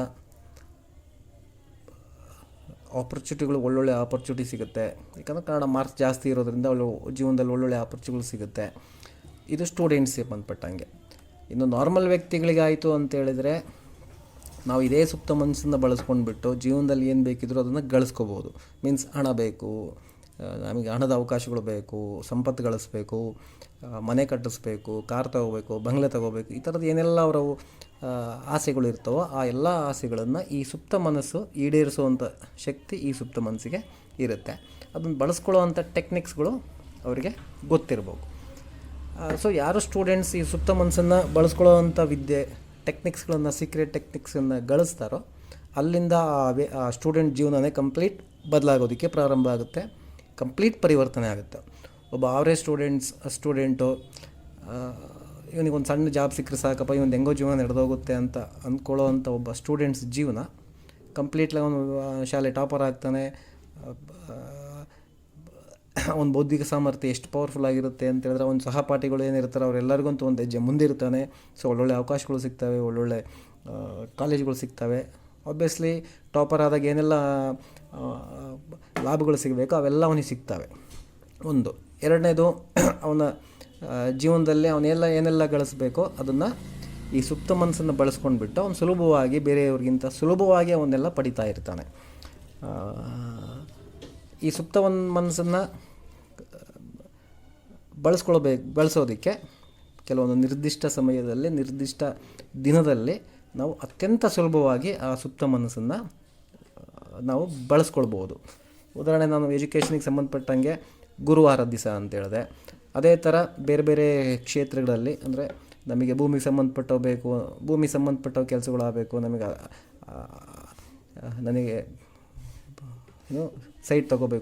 ಆಪರ್ಚುನಿಟಿಗಳು ಒಳ್ಳೊಳ್ಳೆ ಆಪರ್ಚುನಿಟಿ ಸಿಗುತ್ತೆ. ಯಾಕಂದರೆ ಕನ್ನಡ ಮಾರ್ಕ್ಸ್ ಜಾಸ್ತಿ ಇರೋದ್ರಿಂದ ಅವಳು ಜೀವನದಲ್ಲಿ ಒಳ್ಳೊಳ್ಳೆ ಆಪರ್ಚುನಿಟಿಗಳು ಸಿಗುತ್ತೆ. ಇದು ಸ್ಟೂಡೆಂಟ್ಸಿಗೆ ಬಂದ್ಪಟ್ಟಂಗೆ ಇನ್ನು ನಾರ್ಮಲ್ ವ್ಯಕ್ತಿಗಳಿಗಾಯಿತು ಅಂತ ಹೇಳಿದರೆ ನಾವು ಇದೇ ಸುಪ್ತ ಮನಸ್ಸನ್ನು ಬಳಸ್ಕೊಂಡ್ಬಿಟ್ಟು ಜೀವನದಲ್ಲಿ ಏನು ಬೇಕಿದ್ರೂ ಅದನ್ನು ಗಳಿಸ್ಕೋಬೋದು. ಮೀನ್ಸ್ ಹಣ ಬೇಕು ನಮಗೆ ಹಣದ ಅವಕಾಶಗಳು ಬೇಕು, ಸಂಪತ್ತು ಗಳಿಸ್ಬೇಕು ಮನೆ ಕಟ್ಟಿಸ್ಬೇಕು, ಕಾರ್ ತಗೋಬೇಕು, ಬಂಗ್ಲೆ ತಗೋಬೇಕು, ಈ ಥರದ್ದು ಏನೆಲ್ಲ ಅವರ ಆಸೆಗಳು ಇರ್ತವೋ ಆ ಎಲ್ಲ ಆಸೆಗಳನ್ನು ಈ ಸುಪ್ತ ಮನಸ್ಸು ಈಡೇರಿಸುವಂಥ ಶಕ್ತಿ ಈ ಸುಪ್ತ ಮನಸ್ಸಿಗೆ ಇರುತ್ತೆ. ಅದನ್ನು ಬಳಸ್ಕೊಳ್ಳೋವಂಥ ಟೆಕ್ನಿಕ್ಸ್ಗಳು ಅವರಿಗೆ ಗೊತ್ತಿರಬೇಕು. ಸೊ ಯಾರು ಸ್ಟೂಡೆಂಟ್ಸ್ ಈ ಸುಪ್ತ ಮನಸ್ಸನ್ನು ಬಳಸ್ಕೊಳ್ಳೋವಂಥ ವಿದ್ಯೆ ಟೆಕ್ನಿಕ್ಸ್ಗಳನ್ನು ಸೀಕ್ರೆಟ್ ಟೆಕ್ನಿಕ್ಸನ್ನು ಗಳಿಸ್ತಾರೋ, ಅಲ್ಲಿಂದ ಸ್ಟೂಡೆಂಟ್ ಜೀವನನೇ ಕಂಪ್ಲೀಟ್ ಬದಲಾಗೋದಕ್ಕೆ ಪ್ರಾರಂಭ ಆಗುತ್ತೆ ಕಂಪ್ಲೀಟ್ ಪರಿವರ್ತನೆ ಆಗುತ್ತೆ. ಒಬ್ಬ ಆವ್ರೇಜ್ ಸ್ಟೂಡೆಂಟ್ಸ್ ಸ್ಟೂಡೆಂಟು ಇವನಿಗೊಂದು ಸಣ್ಣ ಜಾಬ್ ಸಿಕ್ಕರೆ ಸಾಕಪ್ಪ ಇವನು ಹೆಂಗೋ ಜೀವನ ನಡೆದೋಗುತ್ತೆ ಅಂತ ಅಂದ್ಕೊಳ್ಳೋವಂಥ ಒಬ್ಬ ಸ್ಟೂಡೆಂಟ್ಸ್ ಜೀವನ ಕಂಪ್ಲೀಟ್ಲಿ ಅವನು ಶಾಲೆ ಟಾಪರ್ ಆಗ್ತಾನೆ <coughs> ಒಂದು ಬೌದ್ಧಿಕ ಸಾಮರ್ಥ್ಯ ಎಷ್ಟು ಪವರ್ಫುಲ್ ಆಗಿರುತ್ತೆ ಅಂತ ಹೇಳಿದ್ರೆ ಅವ್ನ ಸಹಪಾಠಿಗಳು ಏನಿರ್ತಾರೆ ಅವರೆಲ್ಲರಿಗಂತೂ ಒಂದು ಹೆಜ್ಜೆ ಮುಂದಿರ್ತಾನೆ ಸೊ ಒಳ್ಳೊಳ್ಳೆ ಅವಕಾಶಗಳು ಸಿಗ್ತವೆ, ಒಳ್ಳೊಳ್ಳೆ ಕಾಲೇಜುಗಳು ಸಿಗ್ತವೆ. ಆಬ್ವಿಯಸ್ಲಿ ಟಾಪರ್ ಆದಾಗ ಏನೆಲ್ಲ ಲಾಭಗಳು ಸಿಗಬೇಕು, ಅವೆಲ್ಲ ಅವನಿಗೆ ಸಿಗ್ತವೆ. ಒಂದು. ಎರಡನೇದು, <coughs> ಅವನ ಜೀವನದಲ್ಲಿ ಅವನೆಲ್ಲ ಏನೆಲ್ಲ ಗಳಿಸ್ಬೇಕೋ, ಅದನ್ನು ಈ ಸುಪ್ತ ಮನಸ್ಸನ್ನು ಬಳಸ್ಕೊಂಡ್ಬಿಟ್ಟು ಅವನು ಸುಲಭವಾಗಿ ಬೇರೆಯವ್ರಿಗಿಂತ ಸುಲಭವಾಗಿ ಅವನ್ನೆಲ್ಲ ಪಡಿತಾ ಇರ್ತಾನೆ. ಈ ಸುಪ್ತ ಒಂದು ಮನಸ್ಸನ್ನು ಬಳಸ್ಕೊಳ್ಬೇಕು, ಬಳಸೋದಕ್ಕೆ ಕೆಲವೊಂದು ನಿರ್ದಿಷ್ಟ ಸಮಯದಲ್ಲಿ, ನಿರ್ದಿಷ್ಟ ದಿನದಲ್ಲಿ ನಾವು ಅತ್ಯಂತ ಸುಲಭವಾಗಿ ಆ ಸುಪ್ತ ಮನಸ್ಸನ್ನು ನಾವು ಬಳಸ್ಕೊಳ್ಬೋದು ಉದಾಹರಣೆ ನಾನು ಎಜುಕೇಷನಿಗೆ ಸಂಬಂಧಪಟ್ಟಂಗೆ ಗುರುವಾರ ದಿವಸ ಅಂತೇಳಿದೆ ಅದೇ ಥರ ಬೇರೆ ಬೇರೆ ಕ್ಷೇತ್ರಗಳಲ್ಲಿ ಅಂದರೆ ನಮಗೆ ಭೂಮಿಗೆ ಸಂಬಂಧಪಟ್ಟವು ಬೇಕು, ಭೂಮಿಗೆ ಸಂಬಂಧಪಟ್ಟ ಕೆಲಸಗಳಾಗಬೇಕು, ನಮಗೆ ನನಗೆ, ಏನು, ಸೈಟ್ ತೊಗೋಬೇಕು.